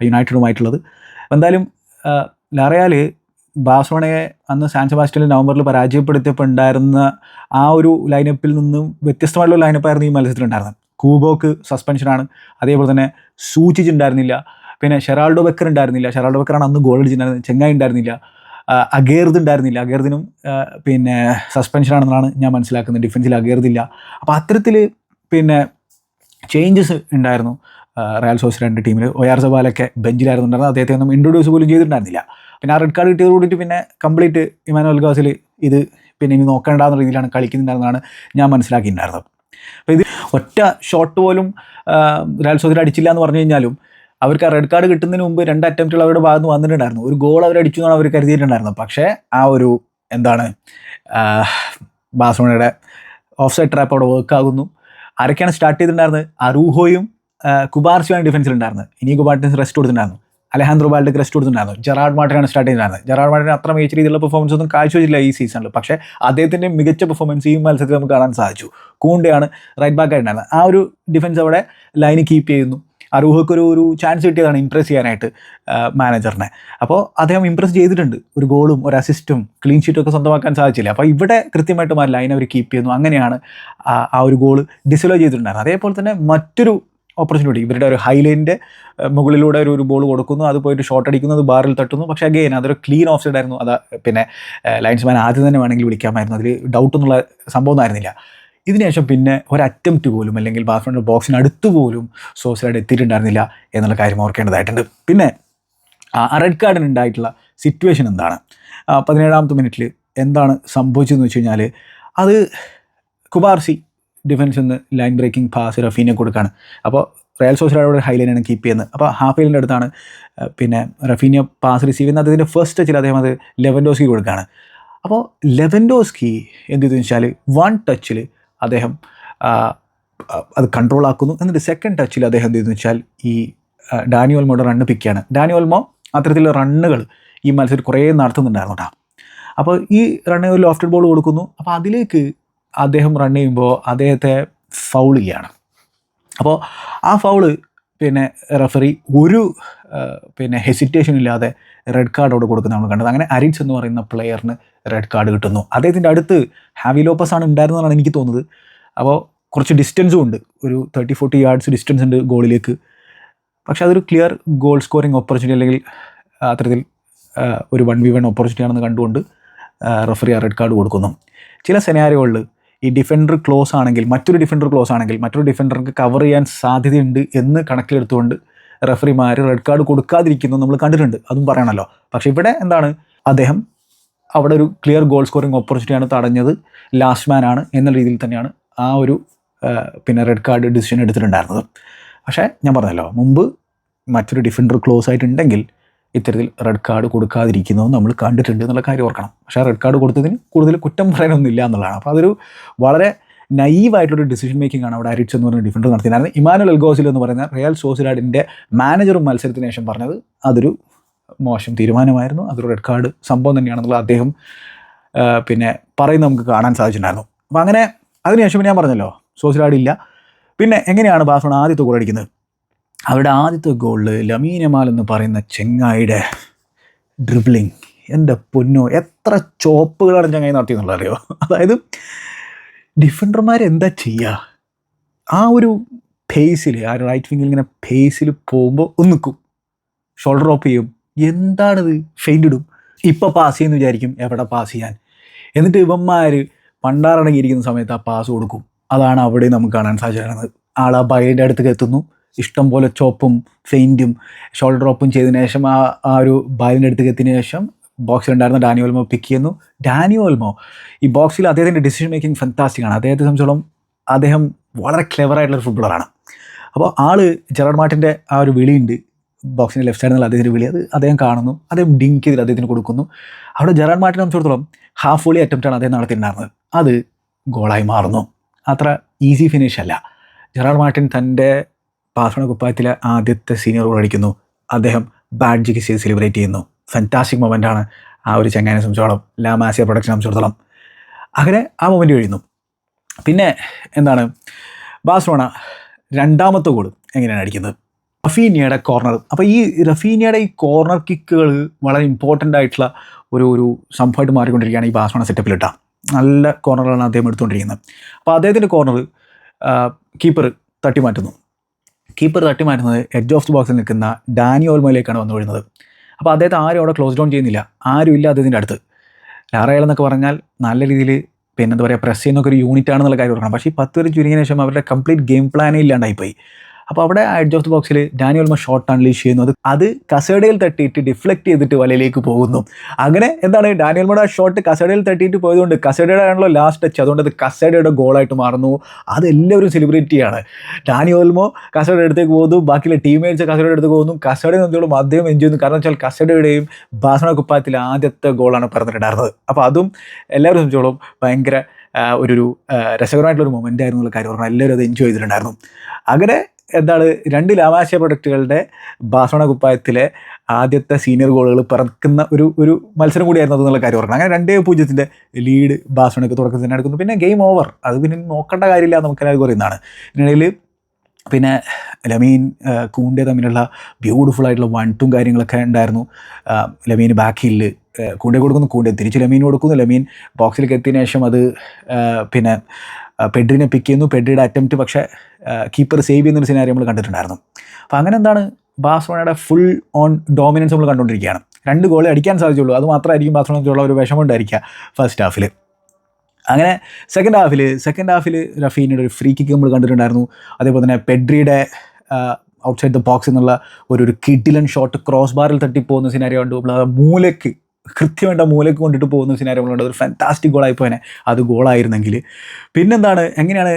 യുണൈറ്റഡുമായിട്ടുള്ളത്. എന്തായാലും ലാറയാൽ ബാഴ്സലോണയെ അന്ന് സാൻ സെബാസ്റ്റ്യനിൽ നവംബറിൽ പരാജയപ്പെടുത്തിയപ്പോൾ ഉണ്ടായിരുന്ന ആ ഒരു ലൈനപ്പിൽ നിന്നും വ്യത്യസ്തമായിട്ടുള്ള ലൈനപ്പായിരുന്നു ഈ മത്സരത്തിലുണ്ടായിരുന്നത്. കൂബോക്ക് സസ്പെൻഷനാണ് അതേപോലെ തന്നെ സൂചിച്ച് ഉണ്ടായിരുന്നില്ല പിന്നെ ഷെറാൾഡോ ബക്കർ ഉണ്ടായിരുന്നില്ല ഷെറാൾഡോ ബക്കറാണ് അന്ന് ഗോൾ അടിച്ചിട്ടുണ്ടായിരുന്നത് ചെങ്ങായി ഉണ്ടായിരുന്നില്ല. അഗേർദ് ഉണ്ടായിരുന്നില്ല. അഗേർദിനും പിന്നെ സസ്പെൻഷനാണെന്നാണ് ഞാൻ മനസ്സിലാക്കുന്നത്. ഡിഫൻസിൽ അഗേർദില്ല അപ്പോൾ അത്തരത്തിൽ പിന്നെ ചേഞ്ചസ് ഉണ്ടായിരുന്നു. റയൽ സോസ് രണ്ട് ടീമിൽ ഒ ആർ സബാലൊക്കെ ബെഞ്ചിലായിരുന്നുണ്ടായിരുന്നു അദ്ദേഹത്തെ ഒന്നും ഇൻട്രൊഡ്യൂസ് പോലും ചെയ്തിട്ടുണ്ടായിരുന്നില്ല. പിന്നെ ആ റെഡ് കാർഡ് കിട്ടിയത് കൂടിയിട്ട് പിന്നെ കംപ്ലീറ്റ് ഇമാനുവൽ ഗാസിൽ ഇത് പിന്നെ ഇനി നോക്കേണ്ടാന്ന രീതിയിലാണ് കളിക്കുന്നുണ്ടായിരുന്നതാണ് ഞാൻ മനസ്സിലാക്കിയിട്ടുണ്ടായിരുന്നത്. അപ്പോൾ ഇത് ഒറ്റ ഷോട്ട് പോലും റയൽ സോസിൽ അടിച്ചില്ല എന്ന് പറഞ്ഞു കഴിഞ്ഞാലും അവർക്ക് ആ റെഡ് കാർഡ് കിട്ടുന്നതിന് മുമ്പ് രണ്ട് അറ്റംപ്റ്റുകൾ അവരുടെ ഭാഗത്ത് വന്നിട്ടുണ്ടായിരുന്നു. ഒരു ഗോൾ അവർ അടിച്ചു എന്നാണ് അവർ കരുതിയിട്ടുണ്ടായിരുന്നു പക്ഷേ ആ ഒരു എന്താണ് ബാസോണയുടെ ഓഫ് സൈഡ് ട്രാപ്പ് അവിടെ വർക്ക് ആകുന്നു. ആരൊക്കെയാണ് സ്റ്റാർട്ട് ചെയ്തിട്ടുണ്ടായിരുന്നത്? അറൂഹോയും കുബാർസിയാണ് ഡിഫൻസിലുണ്ടായിരുന്നത് ഇനി കുബാർട്ടിൻസ് റെസ്റ്റ് കൊടുത്തിട്ടുണ്ടായിരുന്നു. അലഹാന്ദ്രോ ബാൽഡക്ക് റെസ്റ്റ് കൊടുത്തിട്ടുണ്ടായിരുന്നു. ജെറാഡ് മാർട്ടിനാണ് സ്റ്റാർട്ട് ചെയ്തിട്ടുണ്ടായിരുന്നത്. ജെറാഡ് മാർട്ടിന് അത്ര മികച്ച രീതിയിലുള്ള പെർഫോമൻസ് ഒന്നും കാഴ്ചവെച്ചില്ല ഈ സീസണിൽ പക്ഷേ അദ്ദേഹത്തിന്റെ മികച്ച പെർഫോമൻസ് ഈ മത്സരത്തിൽ നമുക്ക് കാണാൻ സാധിച്ചു. കൂണ്ടയാണ് റൈറ്റ് ബാക്ക് ആയിട്ടുണ്ടായിരുന്നത്. ആ ഒരു ഡിഫൻസ് അവിടെ ലൈന് കീപ്പ് ചെയ്യുന്നു. അറൂഹയ്ക്ക് ഒരു ചാൻസ് കിട്ടിയതാണ് ഇംപ്രസ് ചെയ്യാനായിട്ട് മാനേജറിനെ അപ്പോൾ അദ്ദേഹം ഇംപ്രസ് ചെയ്തിട്ടുണ്ട്. ഒരു ഗോളും ഒരു അസിസ്റ്റും ക്ലീൻ ഷീറ്റും ഒക്കെ സ്വന്തമാക്കാൻ സാധിച്ചില്ല. അപ്പോൾ ഇവിടെ കൃത്യമായിട്ടും ആ ലൈൻ അവർ കീപ്പ് ചെയ്യുന്നു. അങ്ങനെയാണ് ആ- ഒരു ഗോൾ ഡിസലോ ചെയ്തിട്ടുണ്ടായിരുന്നത്. അതേപോലെ തന്നെ മറ്റൊരു ഓപ്പർച്യൂണിറ്റി ഇവരുടെ ഒരു ഹൈലൈന്റെ മുകളിലൂടെ ഒരു ഒരു ബോൾ കൊടുക്കുന്നു. അത് പോയിട്ട് ഷോട്ട് അത് ബാറിൽ തട്ടുന്നു. പക്ഷേ അഗെയിൻ അതൊരു ക്ലീൻ ഓഫ് സൈഡ് ആയിരുന്നു. അത് പിന്നെ ലൈൻസ്മാൻ ആദ്യം തന്നെ വേണമെങ്കിൽ വിളിക്കാമായിരുന്നു. അതിൽ ഡൗട്ടൊന്നുള്ള എന്നുള്ള സംഭവം ആയിരുന്നില്ല. ഇതിനുശേഷം പിന്നെ ഒരു അറ്റംപ്റ്റ് പോലും അല്ലെങ്കിൽ ബാത്റൂമിന്റെ ബോക്സിന് അടുത്ത് പോലും സോസിലായിട്ട് എത്തിയിട്ടുണ്ടായിരുന്നില്ല എന്നുള്ള കാര്യം ഓർക്കേണ്ടതായിട്ടുണ്ട്. പിന്നെ ആ റെഡ് കാർഡിന് ഉണ്ടായിട്ടുള്ള സിറ്റുവേഷൻ എന്താണ്? പതിനേഴാമത്തെ മിനിറ്റിൽ എന്താണ് സംഭവിച്ചതെന്ന് വെച്ച് കഴിഞ്ഞാൽ അത് കുബാർസി ഡിഫൻസ് നിന്ന് ലൈൻ ബ്രേക്കിംഗ് പാസ് റഫീനെ കൊടുക്കുകയാണ് അപ്പോൾ റയൽ സോസിലായുടെ ഹൈലൈനാണ് കീപ്പ് ചെയ്യുന്നത്. അപ്പോൾ ഹാഫ് ലൈനിന്റെ അടുത്താണ് പിന്നെ റഫീനിയ പാസ് റിസീവ് ചെയ്യുന്നത്. അദ്ദേഹത്തിന്റെ ഫസ്റ്റ് ടച്ചിൽ അദ്ദേഹം അത് ലെവൻഡോസ്കി കൊടുക്കുകയാണ് അപ്പോൾ ലെവൻഡോസ്കി എന്ത് ചെയ്തു വെച്ചാൽ വൺ ടച്ചിൽ അദ്ദേഹം അത് കൺട്രോൾ ആക്കുന്നു. എന്നിട്ട് സെക്കൻഡ് ടച്ചിൽ അദ്ദേഹം എന്ത് ചെയ്തു വെച്ചാൽ ഈ ആ, ഡാനി ഓൾമോയുടെ റണ്ണ് പിക്കാണ് ഡാനി ഓൾമോ അത്തരത്തിലുള്ള റണ്ണുകൾ ഈ മത്സരം കുറേ നടത്തുന്നുണ്ടായിരുന്നു അപ്പോൾ ഈ റണ്ണ് ഒരു ലോഫ്റ്റഡ് ബോൾ കൊടുക്കുന്നു. അപ്പോൾ അതിലേക്ക് അദ്ദേഹം റൺ ചെയ്യുമ്പോൾ അദ്ദേഹത്തെ ഫൗൾ ചെയ്യാണ്. അപ്പോൾ ആ ഫൗൾ പിന്നെ റെഫറി ഒരു പിന്നെ ഹെസിറ്റേഷൻ ഇല്ലാതെ റെഡ് കാർഡ് അവിടെ കൊടുക്കുന്ന നമ്മൾ കണ്ടത്. അങ്ങനെ അരിറ്റ്സ് എന്ന് പറയുന്ന പ്ലെയറിന് റെഡ് കാർഡ് കിട്ടുന്നു. അദ്ദേഹത്തിന്റെ അടുത്ത് ഹാവി ലോപ്പസ് ആണ് ഉണ്ടായിരുന്നതാണ് എനിക്ക് തോന്നുന്നത്. അപ്പോൾ കുറച്ച് ഡിസ്റ്റൻസും ഉണ്ട്. ഒരു തേർട്ടി ഫോർട്ടി യാർഡ്സ് ഡിസ്റ്റൻസ് ഉണ്ട് ഗോളിലേക്ക്. പക്ഷെ അതൊരു ക്ലിയർ ഗോൾ സ്കോറിങ് ഓപ്പർച്യൂണിറ്റി അല്ലെങ്കിൽ അത്തരത്തിൽ ഒരു വൺ വി വൺ ഓപ്പർച്യൂണിറ്റി ആണെന്ന് കണ്ടുകൊണ്ട് റെഫറി ആ റെഡ് കാർഡ് കൊടുക്കുന്നു. ചില സെനാരിയോകളിൽ ഈ ഡിഫൻഡർ ക്ലോസ് ആണെങ്കിൽ മറ്റൊരു ഡിഫൻഡർ ക്ലോസ് ആണെങ്കിൽ മറ്റൊരു ഡിഫൻഡർക്ക് കവർ ചെയ്യാൻ സാധ്യതയുണ്ട് എന്ന് കണക്കിലെടുത്തുകൊണ്ട് റെഫറിമാർ റെഡ് കാർഡ് കൊടുക്കാതിരിക്കുന്നു നമ്മൾ കണ്ടിട്ടുണ്ട്. അതും പറയണമല്ലോ പക്ഷേ ഇവിടെ എന്താണ്? അദ്ദേഹം അവിടെ ഒരു ക്ലിയർ ഗോൾ സ്കോറിംഗ് ഓപ്പർച്യൂണിറ്റിയാണ് തടഞ്ഞത്. ലാസ്റ്റ് മാൻ ആണ് എന്ന രീതിയിൽ തന്നെയാണ് ആ ഒരു പിന്നെ റെഡ് കാർഡ് ഡിസിഷൻ എടുത്തിട്ടുണ്ടായിരുന്നത്. പക്ഷേ ഞാൻ പറഞ്ഞല്ലോ മുമ്പ് മറ്റൊരു ഡിഫൻഡർ ക്ലോസ് ആയിട്ടുണ്ടെങ്കിൽ ഇത്തരത്തിൽ റെഡ് കാർഡ് കൊടുക്കാതിരിക്കുന്നത് നമ്മൾ കണ്ടിട്ടുണ്ട് എന്നുള്ള കാര്യം ഓർക്കണം. പക്ഷേ റെഡ് കാർഡ് കൊടുത്തതിന് കൂടുതൽ കുറ്റം പറയാനൊന്നുമില്ല എന്നുള്ളതാണ്. അപ്പോൾ അതൊരു വളരെ നൈവായിട്ടുള്ളൊരു ഡിസിഷൻ മേക്കിംഗ് ആണ് അവിടെ അരിച്ച് എന്ന് പറയുന്ന ഡിഫൻഡർ നടത്തിയത് ഇമാനുൽ എൽഗോസിൽ എന്ന് പറയുന്ന റയൽ സോസിലാഡിന്റെ മാനേജറും മത്സരത്തിന് ശേഷം പറഞ്ഞത് അതൊരു മോശം തീരുമാനമായിരുന്നു. അതൊരു റെഡ് കാർഡ് സംഭവം തന്നെയാണെന്നുള്ള അദ്ദേഹം പിന്നെ പറയുന്നത് നമുക്ക് കാണാൻ സാധിച്ചിട്ടുണ്ടായിരുന്നു. അപ്പോൾ അങ്ങനെ അതിനുശേഷം ഞാൻ പറഞ്ഞല്ലോ സോസിലാഡില്ല പിന്നെ എങ്ങനെയാണ് ബാഴ്സലോണ ആദ്യത്തെ ഗോൾ അടിക്കുന്നത്? അവരുടെ ആദ്യത്തെ ഗോളിൽ ലമീനമാൽ എന്ന് പറയുന്ന ചെങ്ങായിയുടെ ഡ്രിബ്ലിങ് എന്റെ പൊന്നോ എത്ര ചോപ്പുകളാണ് ചങ്ങായി നടത്തിയെന്നുള്ള അറിയോ? അതായത് ഡിഫൻഡർമാർ എന്താ ചെയ്യുക ആ ഒരു ഫേസിൽ ആ റൈറ്റ് വിങ്ങിൽ ഇങ്ങനെ ഫേസിൽ പോകുമ്പോൾ ഒന്ന് നിൽക്കും. ഷോൾഡർ ഓഫ് ചെയ്യും. എന്താണിത്? ഫെയിന്റ് ഇടും. ഇപ്പോൾ പാസ് ചെയ്യുന്നു വിചാരിക്കും എവിടെ പാസ് ചെയ്യാൻ? എന്നിട്ട് ഇവന്മാർ പണ്ടാറടങ്ങിയിരിക്കുന്ന സമയത്ത് ആ പാസ് കൊടുക്കും. അതാണ് അവിടെ നമുക്ക് കാണാൻ സാധിച്ചത്. ആൾ ആ ബൈലിന്റെ അടുത്തേക്ക് എത്തുന്നു. ഇഷ്ടം പോലെ ചോപ്പും ഫെയിന്റും ഷോൾഡർ ഓപ്പും ചെയ്തതിന് ശേഷം ആ ആ ഒരു ബാലിന്റെ അടുത്തേക്ക് എത്തിയതിന് ശേഷം ബോക്സിലുണ്ടായിരുന്ന ഡാനി ഓൽമോ പിക്ക് ചെയ്യുന്നു. ഡാനി ഓൽമോ ഈ ബോക്സിൽ അദ്ദേഹത്തിന്റെ ഡിസിഷൻ മേക്കിംഗ് ഫെന്റാസ്റ്റിക് ആണ്. അദ്ദേഹത്തെ സംബന്ധിച്ചോളം അദ്ദേഹം വളരെ ക്ലെവർ ആയിട്ടുള്ള ഫുട്ബോളറാണ് അപ്പോൾ ആൾ ജെറാഡ് മാർട്ടിന്റെ ആ ഒരു വിളിയുണ്ട്. ബോക്സിന്റെ ലെഫ്റ്റ് സൈഡിൽ അദ്ദേഹത്തിന്റെ വിളി. അത് അദ്ദേഹം കാണുന്നു. അദ്ദേഹം ഡിങ്ക് ചെയ്തിട്ട് അദ്ദേഹത്തിന് കൊടുക്കുന്നു. അവിടെ ജെറാഡ് മാർട്ടിനെ സംബന്ധിച്ചിടത്തോളം ഹാഫ് വോളി അറ്റംപ്റ്റാണ് അദ്ദേഹം നടത്തിയിട്ടുണ്ടായിരുന്നത്. അത് ഗോളായി മാറുന്നു. അത്ര ഈസി ഫിനിഷ് അല്ല. ജെറാഡ് മാർട്ടിൻ തന്റെ ബാഴ്സലോണ കുപ്പായത്തിലെ ആദ്യത്തെ സീനിയർ റോൾ അടിക്കുന്നു. അദ്ദേഹം ബാഡ് ജിക്ക് ചെയ്ത് സെലിബ്രേറ്റ് ചെയ്യുന്നു ഫാന്റാസ്റ്റിക് മൊമെന്റാണ് ആ ഒരു ചങ്ങാനെ സംബന്ധിച്ചോളം. ലാമാസിയ പ്രൊഡക്ഷൻ സംബന്ധിച്ചിടത്തോളം. അങ്ങനെ ആ മൊമെന്റ് കഴിയുന്നു പിന്നെ എന്താണ്? ബാഴ്സലോണ രണ്ടാമത്തെ ഗോൾ എങ്ങനെയാണ് അടിക്കുന്നത്? റഫീനിയയുടെ കോർണർ അപ്പോൾ ഈ റഫീനിയയുടെ ഈ കോർണർ കിക്കുകൾ വളരെ ഇമ്പോർട്ടന്റ് ആയിട്ടുള്ള ഒരു ഒരു സംഭവമായിട്ട് മാറിക്കൊണ്ടിരിക്കുകയാണ് ഈ ബാഴ്സലോണ സെറ്റപ്പിലിട്ട നല്ല കോർണറാണ് അദ്ദേഹം എടുത്തുകൊണ്ടിരിക്കുന്നത്. അപ്പോൾ അദ്ദേഹത്തിന്റെ കോർണർ കീപ്പർ തട്ടി മാറ്റുന്നു കീപ്പർ തട്ടി മാറ്റുന്നത് എഡ്ജ് ഓഫ് ദി ബോക്സിൽ നിൽക്കുന്ന ഡാനി ഓൾമയിലേക്കാണ് വന്നു വീഴുന്നത്. അപ്പോൾ അദ്ദേഹത്തെ ആരും അവിടെ ക്ലോസ് ഡൗൺ ചെയ്യുന്നില്ല. ആരും ഇല്ല അദ്ദേഹത്തിന്റെ അടുത്ത്. ലാറയൽ എന്നൊക്കെ പറഞ്ഞാൽ നല്ല രീതിയിൽ പിന്നെ എന്താ പറയുക പ്രസ് ചെയ്യുന്നൊക്കെ ഒരു യൂണിറ്റ് ആണെന്നുള്ള കാര്യം ഓർക്കണം പക്ഷേ ഈ പത്ത് വരെ ചുരുങ്ങിയതിനു ശേഷം അവരുടെ കംപ്ലീറ്റ് ഗെയിം പ്ലാനേ ഇല്ലാണ്ടായിപ്പോയി. അപ്പോൾ അവിടെ എഡ്ജ് ഓഫ് ദി ബോക്സിൽ ഡാനിയൽ മ ഷോട്ട് അൺലീഷ് ചെയ്യുന്നു. അത് അത് കസേഡയിൽ തട്ടിയിട്ട് ഡിഫ്ലക്ട് ചെയ്തിട്ട് വലയിലേക്ക് പോകുന്നു. അങ്ങനെ എന്താണ് ഡാനിയൽ മയുടെ ഷോട്ട് കസേഡയിൽ തട്ടിയിട്ട് പോയതുകൊണ്ട് കസേഡയുടെ ആണല്ലോ ലാസ്റ്റ് ടച്ച് അതുകൊണ്ട് അത് കസേഡയുടെ ഗോളായിട്ട് മാറുന്നു. അതെല്ലാവരും സെലിബ്രിറ്റിയാണ് ഡാനി ഓൽമോ കസേഡയുടെ അടുത്തേക്ക് പോകുന്നു. ബാക്കിയുള്ള ടീമേറ്റ്സ് കസേഡയുടെ അടുത്ത് പോകുന്നു. കസേഡയെ നോക്കിയോളും അദ്ദേഹം എൻജോയ് ചെയ്യുന്നു. കാരണം വെച്ചാൽ കസേഡയുടെയും ബാസണ കുപ്പായത്തിൽ ആദ്യത്തെ ഗോളാണ് പറഞ്ഞിട്ടുണ്ടായിരുന്നത്. അപ്പോൾ അതും എല്ലാവരും സംബന്ധിച്ചോളം ഭയങ്കര ഒരു രസകരമായിട്ടുള്ളൊരു മൊമെന്റ് ആയിരുന്നു കാര്യം പറഞ്ഞാൽ എല്ലാവരും അത് എൻജോയ് ചെയ്തിട്ടുണ്ടായിരുന്നു. അങ്ങനെ എന്താണ് രണ്ട് ലാവാശ പ്രൊഡക്റ്റുകളുടെ ബാസോണ കുപ്പായത്തിലെ ആദ്യത്തെ സീനിയർ ഗോളുകൾ പിറക്കുന്ന ഒരു ഒരു മത്സരം കൂടിയായിരുന്നു അതെന്നുള്ള കാര്യം പറഞ്ഞു അങ്ങനെ രണ്ടേ പൂജ്യത്തിന്റെ ലീഡ് ബാസോണയ്ക്ക് തുടക്കത്തിൽ തന്നെ എടുക്കുന്നു പിന്നെ ഗെയിം ഓവർ അത് പിന്നെ നോക്കേണ്ട കാര്യമില്ല നമുക്ക് എല്ലാവർക്കും അറിയുന്നതാണ്. ഇതിനിടയിൽ പിന്നെ ലമീൻ കൂണ്ടെ തമ്മിലുള്ള ബ്യൂട്ടിഫുൾ ആയിട്ടുള്ള വൺ കാര്യങ്ങളൊക്കെ ഉണ്ടായിരുന്നു. ലമീൻ ബാക്ക് ഹില്ല് കൂണ്ടെ കൊടുക്കുന്നു കൂണ്ടെ തിരിച്ച് ലമീൻ കൊടുക്കുന്നു. ലമീൻ ബോക്സിലേക്ക് എത്തിയതിനു ശേഷം അത് പിന്നെ പെഡ്രിനെ പിക്ക് ചെയ്യുന്നു. പെഡ്രിയുടെ അറ്റംപ്റ്റ് പക്ഷേ കീപ്പർ സേവ് ചെയ്യുന്നൊരു സിനാരി നമ്മൾ കണ്ടിട്ടുണ്ടായിരുന്നു. അപ്പോൾ അങ്ങനെ എന്താണ്? ബാഴ്സലോണയുടെ ഫുൾ ഓൺ ഡോമിനൻസ് നമ്മൾ കണ്ടുകൊണ്ടിരിക്കുകയാണ്. രണ്ട് ഗോൾ അടിക്കാൻ സാധിച്ചുള്ളൂ. അത് മാത്രമായിരിക്കും ബാഴ്സലോണയ്ക്കുള്ള ഒരു വിഷമം ഉണ്ടായിരിക്കുക ഫസ്റ്റ് ഹാഫിൽ അങ്ങനെ സെക്കൻഡ് ഹാഫിൽ സെക്കൻഡ് ഹാഫിൽ റഫീനയുടെ ഒരു ഫ്രീ കിക്ക് നമ്മൾ കണ്ടിട്ടുണ്ടായിരുന്നു. അതേപോലെ തന്നെ പെഡ്രിയുടെ ഔട്ട്സൈഡ് ദ ബോക്സ് എന്നുള്ള ഒരു ഒരു കിഡിലൻ ഷോട്ട് ക്രോസ് ബാറിൽ തട്ടിപ്പോകുന്ന സിനാരിയോ നമ്മൾ മൂലയ്ക്ക് കൃത്യമായിട്ട് ആ മൂലയ്ക്ക് കൊണ്ടിട്ട് പോകുന്ന സിനാരിയോ അതൊരു ഫാന്റാസ്റ്റിക് ഗോളായി പോയനെ അത് ഗോളായിരുന്നെങ്കിൽ പിന്നെന്താണ്? എങ്ങനെയാണ്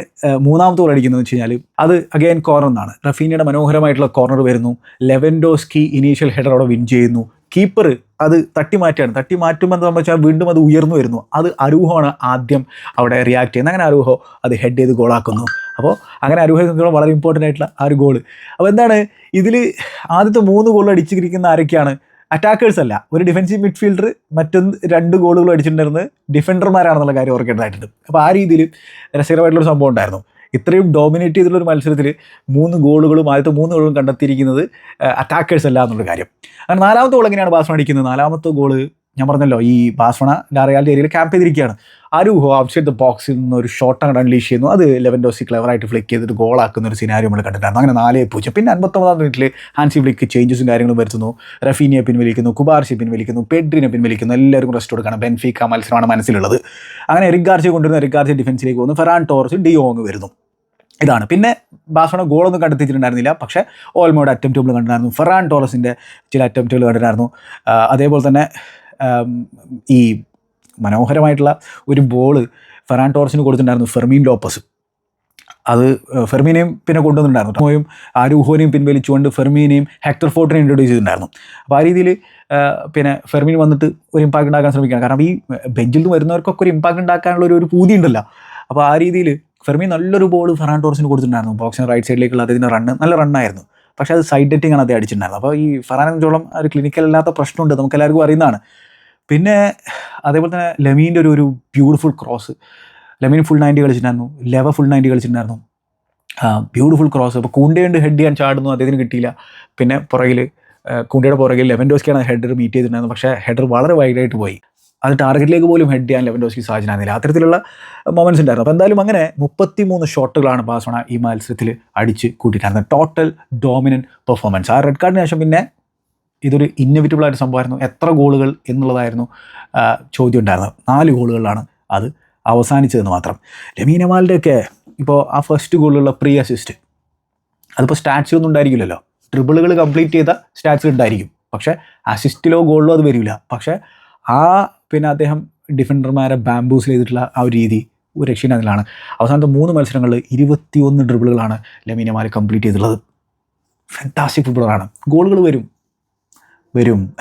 മൂന്നാമത്തെ ഗോൾ അടിക്കുന്നത് വെച്ച് കഴിഞ്ഞാൽ അത് അഗെയിൻ കോർണർ എന്നാണ് റഫീനയുടെ മനോഹരമായിട്ടുള്ള കോർണർ വരുന്നു. ലെവൻഡോസ്കി ഇനീഷ്യൽ ഹെഡർ അവിടെ വിൻ ചെയ്യുന്നു. കീപ്പർ അത് തട്ടി മാറ്റുകയാണ് തട്ടി മാറ്റുമ്പോൾ എന്താ വെച്ചാൽ വീണ്ടും അത് ഉയർന്നു വരുന്നു. അത് അരൂഹമാണ് ആദ്യം അവിടെ റിയാക്ട് ചെയ്യുന്നത്. അങ്ങനെ അരൂഹോ അത് ഹെഡ് ചെയ്ത് ഗോളാക്കുന്നു അപ്പോൾ അങ്ങനെ അരൂഹയെ വളരെ ഇമ്പോർട്ടന്റ് ആയിട്ടുള്ള ആ ഒരു ഗോൾ അപ്പോൾ എന്താണ്? ഇതിൽ ആദ്യത്തെ മൂന്ന് ഗോൾ അടിച്ചിരിക്കുന്ന ആരൊക്കെയാണ്? അറ്റാക്കേഴ്സ് അല്ല ഒരു ഡിഫൻസീവ് മിഡ്ഫീൽഡർ മറ്റൊന്ന് രണ്ട് ഗോളുകൾ അടിച്ചിട്ടുണ്ടായിരുന്നത് ഡിഫൻഡർമാരാണെന്നുള്ള കാര്യം ഓർക്കേണ്ടതായിട്ടുണ്ട് അപ്പോൾ ആ രീതിയിൽ രസകരമായിട്ടുള്ളൊരു സംഭവം ഉണ്ടായിരുന്നു. ഇത്രയും ഡോമിനേറ്റ് ചെയ്തിട്ടുള്ള ഒരു മത്സരത്തിൽ മൂന്ന് ഗോളുകളും ആദ്യത്തെ മൂന്ന് ഗോളും കണ്ടെത്തിയിരിക്കുന്നത് അറ്റാക്കേഴ്സ് അല്ല എന്നുള്ള കാര്യം. അങ്ങനെ നാലാമത്തെ ഗോൾ എങ്ങനെയാണ് ബാസ്മ അടിക്കുന്നത്? നാലാമത്തെ ഗോൾ ഞാൻ പറഞ്ഞല്ലോ ഈ ബാസ്വണ ലാറയാലിന്റെ ഏരിയയിൽ ക്യാമ്പ് ചെയ്തിരിക്കുകയാണ്. അരൂഹോ ഔട്ട്സൈഡ് ദ ബോക്സിൽ നിന്ന് ഒരു ഷോട്ട് അങ്ങോട്ട് അൺലീഷ് ചെയ്യുന്നു. അത് ലെവൻ ഡോസി ക്ലെവറായിട്ട് ഫ്ലിക്ക് ചെയ്തിട്ട് ഗോളാക്കുന്ന ഒരു സിനാരി നമ്മൾ കണ്ടിട്ടായിരുന്നു അങ്ങനെ നാലേ പൂജ്യം. പിന്നെ അൻപത്തൊമ്പതാം മിനിറ്റിൽ ഹാൻസി ഫ്ലിക്ക് ചേഞ്ചസും കാര്യങ്ങളും വരുത്തുന്നു. റഫീനിയെ പിൻവലിക്കുന്നു കുബാർഷി പിൻവലിക്കുന്നു പെഡ്രിനെ പിൻവലിക്കുന്നു. എല്ലാവർക്കും റെസ്റ്റ് കൊടുക്കണം. ബെൻഫിക്ക മത്സരമാണ് മനസ്സിലുള്ളത്. അങ്ങനെ റിഗാർജി കൊണ്ടുവരുന്ന. റിഗാർജി ഡിഫൻസിലേക്ക് പോകുന്നു. ഫെറാൻ ടോറസ് ഡിയോങ് വരുന്നു. ഇതാണ്. പിന്നെ ബാഴ്സലോണ ഗോളൊന്നും കണ്ടെത്തിയിട്ടുണ്ടായിരുന്നില്ല പക്ഷേ ഓൾമോയുടെ അറ്റംപ്റ്റുകൾ കണ്ടിട്ടുണ്ടായിരുന്നു. ഫെറാൻ ടോറസിന്റെ ചില അറ്റംപ്റ്റുകൾ കണ്ടിട്ടുണ്ടായിരുന്നു. അതേപോലെ തന്നെ ഈ മനോഹരമായിട്ടുള്ള ഒരു ബോൾ ഫെറാൻ ടോറസിന് കൊടുത്തിട്ടുണ്ടായിരുന്നു ഫെർമീൻ ലോപ്പസ്. അത് ഫെർമീനെയും പിന്നെ കൊണ്ടുവന്നിട്ടുണ്ടായിരുന്നു. ടോമോയും ആരൂഹോനെയും പിൻവലിച്ചുകൊണ്ട് ഫെർമീനെയും ഹെക്ടർ ഫോർട്ടിനെ ഇൻട്രൊഡ്യൂസ് ചെയ്തിട്ടുണ്ടായിരുന്നു. അപ്പോൾ ആ രീതിയിൽ പിന്നെ ഫെർമീൻ വന്നിട്ട് ഒരു ഇമ്പാക്ട് ഉണ്ടാക്കാൻ ശ്രമിക്കുകയാണ്. കാരണം ഈ ബെഞ്ചിൽ നിന്ന് വരുന്നവർക്കൊക്കെ ഒരു ഇമ്പാക്ട് ഉണ്ടാക്കാനുള്ള ഒരു പൂതി ഉണ്ടല്ലോ. അപ്പോൾ ആ രീതിയിൽ ഫെർമീൻ നല്ലൊരു ബോൾ ഫെറാൻ ടോറസിന് കൊടുത്തിട്ടുണ്ടായിരുന്നു. ബോക്സിന് റൈറ്റ് സൈഡിലേക്കുള്ള അദ്ദേഹത്തിന്റെ റണ്ണ് നല്ല റണ്ണായിരുന്നു പക്ഷേ അത് സൈഡ് ഡെറ്റിംഗ് ആണ് അദ്ദേഹം അടിച്ചിട്ടുണ്ടായിരുന്നത്. അപ്പോൾ ഈ ഫെറാൻ ഫെറാനോളം ഒരു ക്ലിനിക്കൽ അല്ലാത്ത പ്രശ്നമുണ്ട്. നമുക്ക് എല്ലാവർക്കും അറിയുന്നതാണ്. പിന്നെ അതേപോലെ തന്നെ ലെമീന്റെ ഒരു ഒരു beautiful cross Lamine full ninety കളിച്ചിട്ടുണ്ടായിരുന്നു. Lewa full ninety കളിച്ചിട്ടുണ്ടായിരുന്നു. ബ്യൂട്ടിഫുൾ ക്രോസ് അപ്പോൾ കൂണ്ടയുണ്ട് ഹെഡ് ചെയ്യാൻ ചാടുന്നു അദ്ദേഹത്തിന് കിട്ടിയില്ല. പിന്നെ പുറകിൽ കൂണ്ടയുടെ പുറകിൽ ലെവൻഡോസ്കിയാണ് ഹെഡർ മീറ്റ് ചെയ്തിട്ടുണ്ടായിരുന്നത്. പക്ഷേ ഹെഡർ വളരെ വൈഡായിട്ട് പോയി. അത് ടാർഗറ്റിലേക്ക് പോലും ഹെഡ് ചെയ്യാൻ ലെവൻഡോസ്കി സാധിച്ചിട്ടുണ്ടായിരുന്നില്ല അത്തരത്തിലുള്ള മൊമെന്റ്സ് ഉണ്ടായിരുന്നു. അപ്പോൾ എന്തായാലും അങ്ങനെ മുപ്പത്തി മൂന്ന് ഷോട്ടുകളാണ് ബാസോണ ഈ മത്സരത്തിൽ അടിച്ച് കൂട്ടിയിട്ടുണ്ടായിരുന്നത് ടോട്ടൽ ഡോമിനന്റ് പെർഫോമൻസ് ആ റെഡ് കാർഡിന് ശേഷം പിന്നെ ഇതൊരു ഇന്നവിറ്റബിൾ ആയിട്ട് സംഭവമായിരുന്നു. എത്ര ഗോളുകൾ എന്നുള്ളതായിരുന്നു ചോദ്യം ഉണ്ടായിരുന്നത് നാല് ഗോളുകളാണ് അത് അവസാനിച്ചതെന്ന് മാത്രം. ലമീനമാലിന്റെ ഒക്കെ ഇപ്പോൾ ആ ഫസ്റ്റ് ഗോളിലുള്ള പ്രീ അസിസ്റ്റ് അതിപ്പോൾ സ്റ്റാറ്റ്സ് ഒന്നും ഉണ്ടായിരിക്കില്ലല്ലോ. ട്രിബിളുകൾ കംപ്ലീറ്റ് ചെയ്ത സ്റ്റാറ്റ്സ് ഉണ്ടായിരിക്കും. പക്ഷേ അസിസ്റ്റിലോ ഗോളിലോ അത് വരില്ല. പക്ഷേ ആ പിന്നെ അദ്ദേഹം ഡിഫൻഡർമാരെ ബാംബൂസ് ചെയ്തിട്ടുള്ള ആ ഒരു രീതി ഒരു അതിലാണ്. അവസാനത്തെ മൂന്ന് മത്സരങ്ങളിൽ ഇരുപത്തിയൊന്ന് ഡ്രിബിളുകളാണ് ലമീനമാർ കംപ്ലീറ്റ് ചെയ്തിട്ടുള്ളത്. ഫാന്റാസ്റ്റിക് ഫുട്ബോളറാണ് ഗോളുകൾ വരും. വരും.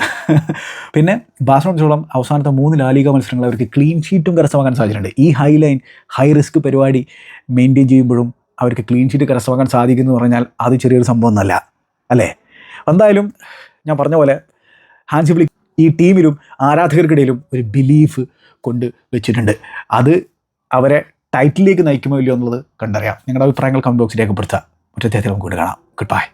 പിന്നെ ബാഴ്സലോണത്തോളം അവസാനത്തെ മൂന്ന് ലാലിക മത്സരങ്ങൾ അവർക്ക് ക്ലീൻ ഷീറ്റും കരസ്ഥമാക്കാൻ സാധിച്ചിട്ടുണ്ട്. ഈ ഹൈ ലൈൻ ഹൈ റിസ്ക് പരിപാടി മെയിന്റെയിൻ ചെയ്യുമ്പോഴും അവർക്ക് ക്ലീൻ ഷീറ്റ് കരസ്ഥമാക്കാൻ സാധിക്കുന്നു എന്ന് പറഞ്ഞാൽ അത് ചെറിയൊരു സംഭവം ഒന്നല്ല അല്ലേ? എന്തായാലും ഞാൻ പറഞ്ഞ പോലെ ഹാൻസി ഈ ടീമിലും ആരാധകർക്കിടയിലും ഒരു ബിലീഫ് കൊണ്ട് വെച്ചിട്ടുണ്ട്. അത് അവരെ ടൈറ്റിലേക്ക് നയിക്കുമോ ഇല്ലയോ എന്നുള്ളത് കണ്ടറിയാം. നിങ്ങളുടെ അഭിപ്രായങ്ങൾ കമന്റ് ബോക്സിൽ രേഖപ്പെടുത്തുക. മറ്റേ നമുക്ക് കാണാം. Good bye